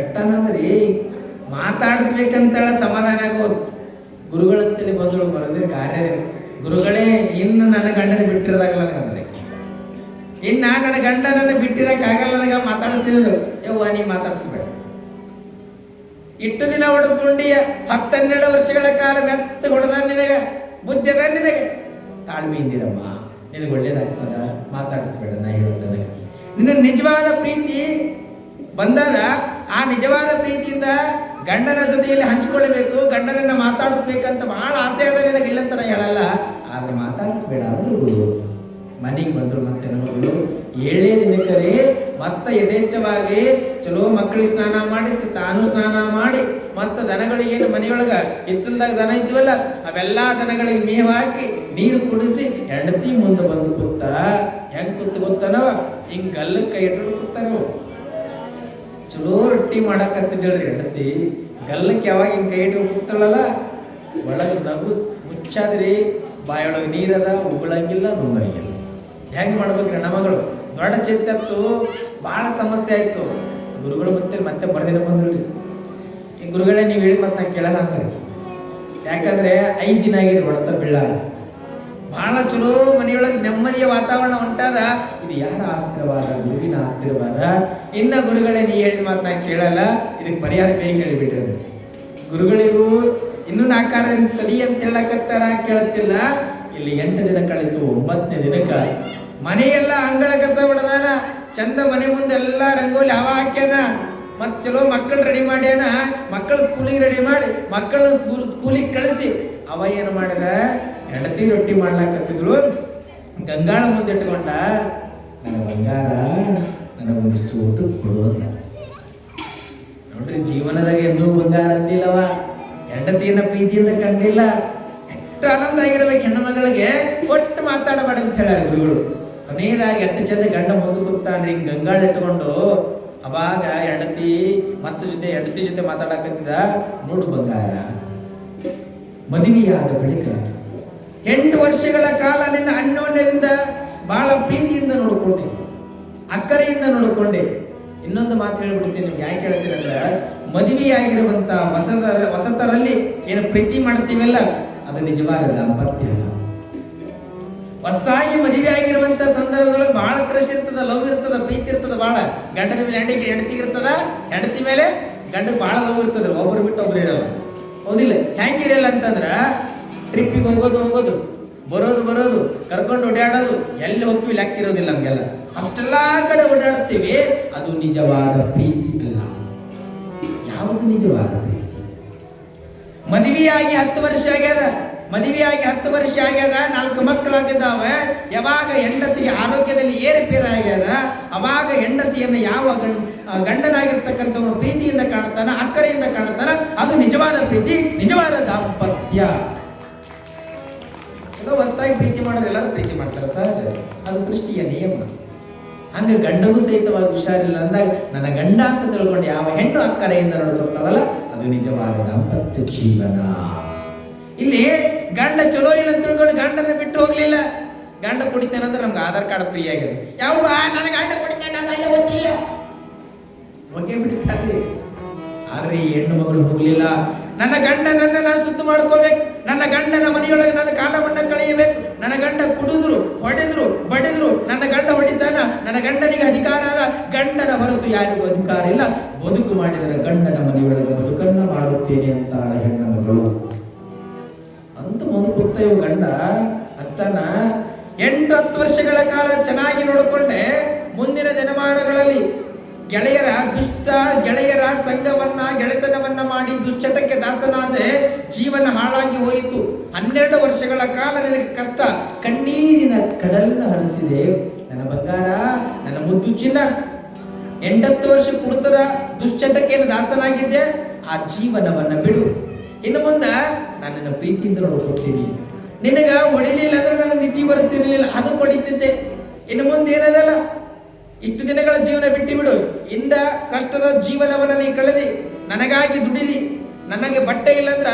ಎಟ್ಟನಂದ್ರಿ? ಮಾತಾಡಿಸ್ಬೇಕಂತೇಳ ಸಮಾಧಾನ ಆಗೋದು. ಗುರುಗಳಂತೇಳಿ ಬಂದಳು ಬರೋದ್ರೆ ಕಾರ್ಯ ಗುರುಗಳೇ, ಇನ್ನು ನನ್ನ ಗಂಡನ ಬಿಟ್ಟಿರೋದಾಗಲ್ಲ ನನಗಂದ್ರೆ. ಇನ್ನ ನನ್ನ ಗಂಡನನ್ನು ಬಿಟ್ಟಿರಕ್ಕಾಗಲ್ಲ ನನಗೆ ಮಾತಾಡಿಸ್ತಿದ್ರು ಯವ್ವ ನೀ ಮಾತಾಡಿಸ್ಬೇಡ. ಇಟ್ಟು ದಿನ ಹೊಡೆದ್ಕೊಂಡಿಯ ಹತ್ತೆರಡು ವರ್ಷಗಳ ಕಾಲ ಮೆತ್ತ ಹೊಡೆದ ನಿನಗೆ ಬುದ್ಧಿ ಅದ ನಿನಗೆ. ತಾಳ್ಮೆ ಇದ್ದೀರಮ್ಮ ನಿನಗೆ ಒಳ್ಳೇದಾಗ್ತದ ಮಾತಾಡಿಸ್ಬೇಡ, ನಾ ಹೇಳ್ತದ ನಿನ್ನ ನಿಜವಾದ ಪ್ರೀತಿ ಬಂದಾಗ ಆ ನಿಜವಾದ ಪ್ರೀತಿಯಿಂದ ಗಂಡನ ಜೊತೆಯಲ್ಲಿ ಹಂಚಿಕೊಳ್ಳಬೇಕು, ಗಂಡನನ್ನ ಮಾತಾಡಿಸ್ಬೇಕಂತ ಬಹಳ ಆಸೆ ಅದ ನಿನಗೆ ಇಲ್ಲ ಅಂತ ಹೇಳಲ್ಲ. ಆದ್ರೆ ಮಾತಾಡಿಸ್ಬೇಡ ಅಂದ್ರು ಮನೆಗೆ ಬಂದರು ಮತ್ತೆ ನಮ್ಮಗಳು ಏಳೇ ದಿನಕ್ಕರೇ ಮತ್ತೆ ಯಥೇಚ್ಛವಾಗಿ, ಚಲೋ ಮಕ್ಕಳಿಗೆ ಸ್ನಾನ ಮಾಡಿಸಿ, ತಾನು ಸ್ನಾನ ಮಾಡಿ, ಮತ್ತು ದನಗಳಿಗೆ ಮನೆಯೊಳಗ ಹಿತ್ತಲ್ದಾಗ ದನ ಇದ್ವಲ್ಲ, ಅವೆಲ್ಲ ದನಗಳಿಗೆ ಮೇವು ಹಾಕಿ, ನೀರು ಕುಡಿಸಿ, ಹೆಂಡತಿ ಮುಂದೆ ಬಂದು ಕೂತ, ಹೆಂಗ್ ಕೂತ್ ಗೊತ್ತನವ? ಹಿಂಗ್ ಗಲ್ಲಕ್ಕೆ ಕೈ ಇಟ್ಟರು ಕೂತಾನವ ಚಲೋ ರೊಟ್ಟಿ ಮಾಡಕತ್ತಿದ್ದೇಳ್ರಿ ಹೆಂಡತಿ ಗಲ್ಲಕ್ಕೆ ಯಾವಾಗ ಹಿಂಗ್ ಕೈ ಇಟ್ಟರು ಕೂತಾಳಲ್ಲ? ಒಳಗೆ ನಗು ಮುಚ್ಚಾದ್ರಿ, ಬಾಯೊಳಗೆ ನೀರದ ಉಗುಳಂಗಿಲ್ಲ, ನುಂಗಂಗಿಲ್ಲ. ಹೆಂಗ್ ಮಾಡ್ಬೇಕ್ರಿ ನಮಗಳು? ದೊಡ್ಡ ಚಿತ್ತತ್ತು ಭಾಳ ಸಮಸ್ಯೆ ಆಯ್ತು. ಗುರುಗಳು ಮತ್ತೆ ಮತ್ತೆ ಬರ್ದಿನ ಬಂದ್ರಿ ಈ ಗುರುಗಳೇ ನೀವು ಹೇಳಿ ಮತ್ತೆ ನಾ ಕೇಳಲ್ಲ ಅಂತ ಯಾಕಂದ್ರೆ ಐದು ದಿನ ಆಗಿದೆ ಹೊಡೆತ ಬಿಳ್ಳ ಬಹಳ ಚಲೋ ಮನೆಯೊಳಗೆ ನೆಮ್ಮದಿಯ ವಾತಾವರಣ ಉಂಟಾದ. ಇದು ಯಾರ ಆಶೀರ್ವಾದ ಗುರುವಿನ ಆಶೀರ್ವಾದ ಇನ್ನ ಗುರುಗಳೇ ನೀ ಹೇಳಿದ ಮಾತು ನಾ ಕೇಳಲ್ಲ. ಇದಕ್ಕೆ ಪರಿಹಾರ ಬೇಗ ಹೇಳಿಬಿಟ್ರಿ ಗುರುಗಳಿಗೂ ಇನ್ನೂ ನಾಲ್ಕಾರ ತಡಿ ಅಂತ ಹೇಳಕತ್ತಾರ ಕೇಳುತ್ತಿಲ್ಲ. ಇಲ್ಲಿ ಎಂಟು ದಿನ ಕಳೆದು ಒಂಬತ್ತನೇ ದಿನಕ್ಕ. ಮನೆಯೆಲ್ಲ ಅಂಗಳ ಕಸ ಹೊಡೆದಾನ, ಚಂದ ಮನೆ ಮುಂದೆ ಎಲ್ಲ ರಂಗೋಲಿ ಹವಾ ಹಾಕ್ಯಾನ. ಮತ್ ಚಲೋ ಮಕ್ಕಳು ರೆಡಿ ಮಾಡ್ಯಾನ. ಮಕ್ಕಳು ಸ್ಕೂಲಿಗೆ ರೆಡಿ ಮಾಡಿ, ಮಕ್ಕಳ ಸ್ಕೂಲ್ ಸ್ಕೂಲಿಗೆ ಕಳಿಸಿ. ಅವ ಏನು ಮಾಡಿದ? ಹೆಂಡತಿ ರೊಟ್ಟಿ ಮಾಡ್ಲಾಕತ್ತಿದ್ರು ಗಂಗಾಳ ಮುಂದೆ ಇಟ್ಕೊಂಡ ನನ್ನ ಬಂಗಾರ ನನಗೊಂದಿಷ್ಟು ಊಟ ಕೊಡೋದ ನೋಡ್ರಿ ಜೀವನದಾಗ ಎಂದೂ ಬಂಗಾರ ಅಂದಿಲ್ಲವ. ಹೆಂಡತಿಯನ್ನ ಪ್ರೀತಿಯಿಂದ ಕಂಡಿಲ್ಲ. ಎಷ್ಟು ಆನಂದ ಆಗಿರ್ಬೇಕು ಹೆಣ್ಣು ಮಗಳಿಗೆ. ಒಟ್ಟು ಮಾತಾಡಬೇಡ ಅಂತ ಹೇಳ್ಯಾರ ಗುರುಗಳು. ಕೊನೆಯದಾಗಿ ಎಷ್ಟು ಚಂದ ಗಂಡ ಮುಂದೆ ಕೂತಾನೆ. ಹಿಂಗೆ ಗಂಗಾಳ ಇಟ್ಕೊಂಡು ಅವಾಗ ಹೆಂಡತಿ ಮತ್ತ ಜೊತೆ ಹೆಂಡತಿ ಜೊತೆ ಮಾತಾಡಕತ್ತಿದ. ನೋಡು ಬಂಗಾರ, ಮದುವೆಯಾದ ಬಳಿಕ ಎಂಟು ವರ್ಷಗಳ ಕಾಲ ನಿನ್ನ ಅನ್ಯೋನ್ಯದಿಂದ ಬಹಳ ಪ್ರೀತಿಯಿಂದ ನೋಡಿಕೊಂಡೆ. ಅಕ್ಕರೆಯಿಂದ ನೋಡಿಕೊಂಡೆ. ಇನ್ನೊಂದು ಮಾತು ಹೇಳ್ಬಿಡ್ತೀನಿ, ನಿಮ್ಗೆ ಯಾಕೆ ಹೇಳ್ತೀನಿ ಅಂದ್ರೆ, ಮದುವೆಯಾಗಿರುವಂತ ವಸತರ, ವಸತರಲ್ಲಿ ಏನು ಪ್ರೀತಿ ಮಾಡ್ತೀವಲ್ಲ, ಅದು ನಿಜವಾದ ದಾಂಪತ್ಯ. ಹೊಸದಾಗಿ ಮದುವೆ ಆಗಿರುವಂತ ಸಂದರ್ಭದೊಳಗೆ ಬಹಳ ಕ್ರಶ್ ಇರ್ತದ ಲವ್ ಇರ್ತದ, ಪ್ರೀತಿ ಇರ್ತದ ಬಹಳ ಗಂಡನ ಮೇಲೆ ಹೆಂಡತಿಗೆ ಹೆಂಡತಿ ಇರ್ತದ, ಹೆಂಡತಿ ಮೇಲೆ ಗಂಡಗೆ ಬಹಳ ಲವ್ ಇರ್ತದ, ಒಬ್ರು ಬಿಟ್ಟು ಒಬ್ರು ಇರಲ್ಲ. ಹೌದಿಲ್ಲ? ಇರಲ್ಲ ಅಂತಂದ್ರ ಟ್ರಿಪ್ಪಿಗೆ ಹೋಗೋದು ಹೋಗೋದು, ಬರೋದು ಬರೋದು, ಕರ್ಕೊಂಡು ಓಡಾಡೋದು, ಎಲ್ಲಿ ಹೋಗ್ತೀವಿ ಲೆಕ್ಕ ಇರೋದಿಲ್ಲ ನಮ್ಗೆಲ್ಲ. ಅಷ್ಟೆಲ್ಲ ಕಡೆ ಓಡಾಡ್ತೀವಿ, ಅದು ನಿಜವಾದ ಪ್ರೀತಿ ಅಲ್ಲ. ಯಾವುದು ನಿಜವಾದ ಪ್ರೀತಿ? ಮದುವೆಯಾಗಿ ಹತ್ತು ವರ್ಷ ಆಗ್ಯದ? ಮದುವೆಯಾಗಿ ಹತ್ತು ವರ್ಷ ಆಗ್ಯದ, ನಾಲ್ಕು ಮಕ್ಕಳಾಗಿದ್ದಾವೆ ಯಾವಾಗ ಹೆಂಡತಿಗೆ ಆರೋಗ್ಯದಲ್ಲಿ ಏರುಪೇರು ಆಗ್ಯದ, ಅವಾಗ ಹೆಂಡತಿಯನ್ನು ಯಾವ ಗಂಡನಾಗಿರ್ತಕ್ಕಂಥವನು ಪ್ರೀತಿಯಿಂದ ಕಾಣ್ತಾನ, ಅಕ್ಕರೆಯಿಂದ ಕಾಣ್ತಾನ, ಅದು ನಿಜವಾದ ಪ್ರೀತಿ, ನಿಜವಾದ ದಾಂಪತ್ಯ. ಎಲ್ಲೋ ಹೊಸದಾಗಿ ಪ್ರೀತಿ ಮಾಡೋದು ಎಲ್ಲರೂ ಪ್ರೀತಿ ಮಾಡ್ತಾರೆ, ಸಹಜ. ಅದು ಸೃಷ್ಟಿಯ ನಿಯಮ. ಹಂಗ ಗಂಡನು ಸಹಿತವಾಗಿ ಹುಷಾರಿಲ್ಲ ಅಂದಾಗ, ನನ್ನ ಗಂಡ ಅಂತ ತಿಳ್ಕೊಂಡು ಯಾವ ಹೆಣ್ಣು ಅಕ್ಕರೆಯಿಂದ ನೋಡ್ಕೊತಾವಲ್ಲ ಅದು ನಿಜವಾದ ದಾಂಪತ್ಯ ಜೀವನ. ಇಲ್ಲಿ ಗಂಡ ಚಲೋ ಇಲ್ಲ ಅಂತ ತಿಳ್ಕೊಂಡು ಗಂಡನ ಬಿಟ್ಟು ಹೋಗ್ಲಿಲ್ಲ. ಗಂಡ ಕುಡಿತೇನೆ ಅಂದ್ರೆ ನಮ್ಗೆ ಆಧಾರ್ ಕಾರ್ಡ್ ಫ್ರೀ ಆಗಿದೆ. ಯಾವ ನನ್ನ ಗಂಡ ಕುಡಿತೇನೆ ಗಂಡ ಬಿಡ್ತಾರೆ ಆದ್ರೆ ಈ ಹೆಣ್ಣು ಮಗಳು ಹೋಗ್ಲಿಲ್ಲ. ನನ್ನ ಗಂಡನನ್ನ ನಾನು ಸುತ್ತು ಮಾಡ್ಕೋಬೇಕು. ನನ್ನ ಗಂಡನ ಮನೆಯೊಳಗೆ ನನ್ನ ಕಾಲವನ್ನ ಕಳೆಯಬೇಕು. ನನ್ನ ಗಂಡ ಕುಡಿದ್ರು, ಹೊಡೆದ್ರು, ಬಡಿದ್ರು, ನನ್ನ ಗಂಡ ಹೊಡಿತಾನ, ನನ್ನ ಗಂಡನಿಗೆ ಅಧಿಕಾರ ಅದ. ಗಂಡನ ಹೊರತು ಯಾರಿಗೂ ಅಧಿಕಾರ ಇಲ್ಲ. ಬದುಕು ಮಾಡಿದರೆ ಗಂಡನ ಮನೆಯೊಳಗೆ ಬದುಕನ್ನ ಮಾಡುತ್ತೇನೆ ಅಂತ ಹೆಣ್ಣು ಮಗಳು. ಅಂತ ಮಗು ಕೊಡ್ತಾ ಇವ್ ಗಂಡ ಅತ್ತನ ಎಂಟು ಹತ್ತು ವರ್ಷಗಳ ಕಾಲ ಚೆನ್ನಾಗಿ ನೋಡಿಕೊಂಡೆ. ಮುಂದಿನ ದಿನಮಾನಗಳಲ್ಲಿ ಗೆಳೆಯರ ದುಷ್ಟ, ಗೆಳೆಯರ ಸಂಘವನ್ನ, ಗೆಳೆತನವನ್ನ ಮಾಡಿ ದುಶ್ಚಟಕ್ಕೆ ದಾಸನಾದೆ ಜೀವನ ಹಾಳಾಗಿ ಹೋಯಿತು. ಹನ್ನೆರಡು ವರ್ಷಗಳ ಕಾಲ ನನಗೆ ಕಷ್ಟ. ಕಣ್ಣೀರಿನ ಕಡಲನ್ನ ಹರಿಸಿದೆ. ನನ್ನ ಬಂಗಾರ, ನನ್ನ ಮುದ್ದು ಚಿನ್ನ. ಎಂಟತ್ತು ವರ್ಷ ಕುಡಿತದ ದುಶ್ಚಟಕ್ಕೆ ದಾಸನಾಗಿದ್ದೆ? ಆ ಜೀವನವನ್ನ ಬಿಡು. ಇನ್ನು ಮುಂದ ನಾನು ನನ್ನ ಪ್ರೀತಿಯಿಂದ ನೋಡ್ಕೊಡ್ತೀನಿ ನಿನಗ ಹೊಡಿಲಿಲ್ಲ ಅಂದ್ರೆ ನನ್ನ ನಿಧಿ ಬರುತ್ತಿರಲಿಲ್ಲ, ಅದು ಹೊಡಿತಿದ್ದೆ ಇನ್ನು ಮುಂದೆ ಏನದಲ್ಲ? ಇಷ್ಟು ದಿನಗಳ ಜೀವನ ಬಿಟ್ಟು ಬಿಡು. ಇಂದ ಕಷ್ಟದ ಜೀವನವನ್ನ ನೀ ಕಳೆದಿ, ನನಗಾಗಿ ದುಡಿದಿ. ನನಗೆ ಬಟ್ಟೆ ಇಲ್ಲಂದ್ರ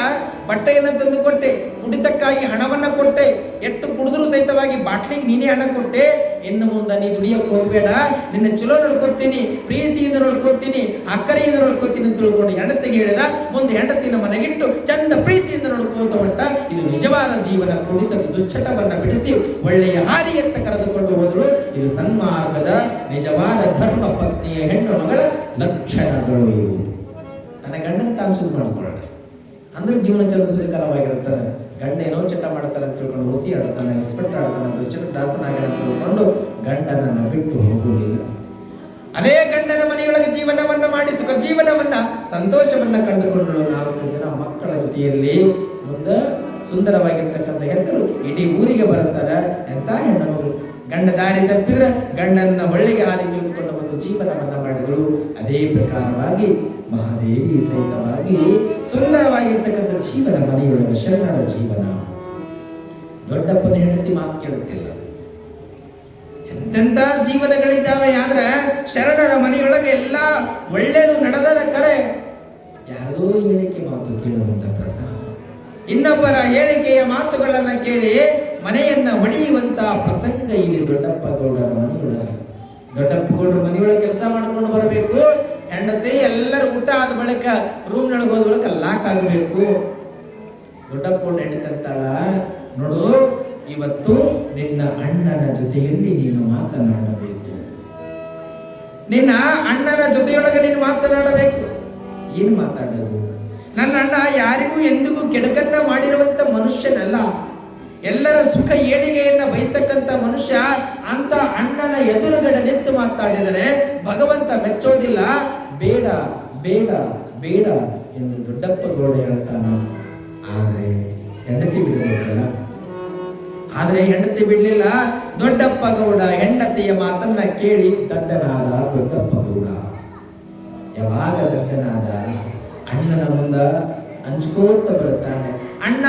ಬಟ್ಟೆಯನ್ನು ತಂದು ಕೊಟ್ಟೆ, ಕುಡಿತಕ್ಕಾಗಿ ಹಣವನ್ನ ಕೊಟ್ಟೆ ಎಷ್ಟು ಕುಡಿದ್ರು ಸಹಿತವಾಗಿ ಬಾಟ್ಲಿಗೆ ನೀನೇ ಹಣ ಕೊಟ್ಟೆ. ಇನ್ನು ಮುಂದೆ ನೀ ದುಡಿಯಕ್ಕೆ ಹೋಗ್ಬೇಡ, ನಿನ್ನ ಚಲೋ ನೋಡ್ಕೊತೀನಿ, ಪ್ರೀತಿಯಿಂದ ನೋಡ್ಕೊತೀನಿ, ಅಕ್ಕರೆಯಿಂದ ನೋಡ್ಕೊತೀನಿ ಅಂತ ತಿಳ್ಕೊಂಡು ಹೆಂಡತಿಗೆ ಹೇಳಿದ ಮುಂದೆ ಹೆಂಡತಿನ ಮನೆಗಿಟ್ಟು ಚಂದ ಪ್ರೀತಿಯಿಂದ ನೋಡ್ಕೋತ ಹೊಂಟ. ಇದು ನಿಜವಾದ ಜೀವನ, ಕುಡಿತದ ದುಶ್ಚಟವನ್ನ ಬಿಡಿಸಿ ಒಳ್ಳೆಯ ಹಾರಿಯತ್ತ ಕರೆದುಕೊಂಡು ಹೋದ್ರು ಇದು ಸನ್ಮಾರ್ಗದ ನಿಜವಾದ ಧರ್ಮ ಪತ್ನಿಯ ಹೆಣ್ಣು ಮಗಳ ಲಕ್ಷಣಗಳು ಇವು. ನನ್ನ ಗಂಡನ ತಾನು ಶುರು ಮಾಡ್ಕೊಳ್ಳೋಣ. ಅಂದ್ರೆ ಜೀವನ ಚಲಿಸಲಿಕರವಾಗಿರ್ತಾರೆ ಗಂಡ ಏನೋ ಚಟ ಮಾಡ್ತಾರೆ ಅಂತ ತಿಳ್ಕೊಂಡು ಹುಸಿ ಆಡ್ತಾನೆ ಇಸ್ಪೆಟ್ ಆಡ್ತಾನೆ ದುಶ್ಚಟ ದಾಸನಾಗ ಅಂತ ತಿಳ್ಕೊಂಡು ಗಂಡನನ್ನು ಬಿಟ್ಟು ಹೋಗುವುದಿಲ್ಲ. ಅದೇ ಗಂಡನ ಮನೆಯೊಳಗೆ ಜೀವನವನ್ನ ಮಾಡಿ, ಸುಖ ಜೀವನವನ್ನ, ಸಂತೋಷವನ್ನ ಕಂಡುಕೊಂಡು ನಾಲ್ಕು ಜನ ಮಕ್ಕಳ ಜೊತೆಯಲ್ಲಿ. ಒಂದು ಸುಂದರವಾಗಿರ್ತಕ್ಕಂಥ ಹೆಸರು ಇಡೀ ಊರಿಗೆ ಬರುತ್ತಾರೆ ಎಂತ ಹೆಣ್ಣು ಗಂಡ ದಾರಿ ತಪ್ಪಿದ್ರೆ ಗಂಡನ ಒಳ್ಳೆಗೆ ಹಾದಿ ತೆಗೆದುಕೊಂಡು ಒಂದು ಜೀವನವನ್ನ ಮಾಡಿದರು. ಅದೇ ಪ್ರಕಾರವಾಗಿ ಮಹಾದೇವಿ ಸಹಿತವಾಗಿ ಸುಂದರವಾಗಿರ್ತಕ್ಕಂಥ ಜೀವನ, ಮನೆಯೊಳಗೆ ಶರಣರ ಜೀವನ. ದೊಡ್ಡಪ್ಪನ ಹೆಂಡತಿ ಮಾತು ಕೇಳುತ್ತಿಲ್ಲ. ಎಂತೆಂಥ ಜೀವನಗಳಿದ್ದಾವೆ ಆದ್ರೆ ಶರಣರ ಮನೆಯೊಳಗೆ ಎಲ್ಲ ಒಳ್ಳೇದು ನಡೆದದ ಕರೆ. ಯಾರೋ ಹೇಳಿಕೆ ಮಾತು ಕೇಳುವಂತ ಪ್ರಸಾದ. ಇನ್ನೊಬ್ಬರ ಹೇಳಿಕೆಯ ಮಾತುಗಳನ್ನು ಕೇಳಿ ಮನೆಯನ್ನ ಒಡೆಯುವಂತ ಪ್ರಸಂಗ ಇಲ್ಲಿ ದೊಡ್ಡಪ್ಪ ಗೌಡರ ಮನೆಯೊಳಗೆ. ದೊಡ್ಡಪ್ಪ ಗೌಡರ ಮನೆಯೊಳಗೆ ಕೆಲಸ ಮಾಡ್ಕೊಂಡು ಬರಬೇಕು. ಹೆಂಡತಿ ಎಲ್ಲರೂ ಊಟ ಆದ ಬಳಿಕ ರೂಮ್ನೊಳಗೆ ಹೋದ ಬಳಿಕ ಲಾಕ್ ಆಗಬೇಕು. ದೊಡ್ಡಪ್ಪ ಗೌಡ ಹೆಂಡತಂತಾಳ ನೋಡು, ಇವತ್ತು ನಿನ್ನ ಅಣ್ಣನ ಜೊತೆಯಲ್ಲಿ ನೀನು ಮಾತನಾಡಬೇಕು. ನಿನ್ನ ಅಣ್ಣನ ಜೊತೆಯೊಳಗೆ ನೀನು ಮಾತನಾಡಬೇಕು. ಏನು ಮಾತಾಡೋದು? ನನ್ನ ಅಣ್ಣ ಯಾರಿಗೂ ಎಂದಿಗೂ ಕೆಡಕನ್ನ ಮಾಡಿರುವಂತ ಮನುಷ್ಯನಲ್ಲ. ಎಲ್ಲರ ಸುಖ ಏಳಿಗೆಯನ್ನ ಬಯಸ್ತಕ್ಕಂತ ಮನುಷ್ಯ ಅಂತ ಅಣ್ಣನ ಎದುರುಗಡೆ ನಿಂತು ಮಾತಾಡಿದರೆ ಭಗವಂತ ಮೆಚ್ಚೋದಿಲ್ಲ. ಬೇಡ ಬೇಡ ಬೇಡ ಎಂದು ದೊಡ್ಡಪ್ಪ ಗೌಡ ಹೇಳ್ತಾನೆ. ಆದ್ರೆ ಹೆಂಡತಿ ಬಿಡಬೇಕಲ್ಲ? ಆದ್ರೆ ಹೆಂಡತಿ ಬಿಡ್ಲಿಲ್ಲ. ದೊಡ್ಡಪ್ಪ ಗೌಡ ಹೆಂಡತಿಯ ಮಾತನ್ನ ಕೇಳಿ ದಡ್ಡನಾದ ದೊಡ್ಡಪ್ಪ ಗೌಡ. ಯಾವಾಗ ದಡ್ಡನಾದ ಅಣ್ಣನ ಮುಂದ ಹಂಚ್ಕೋತ ಬರ್ತಾನೆ. ಅಣ್ಣ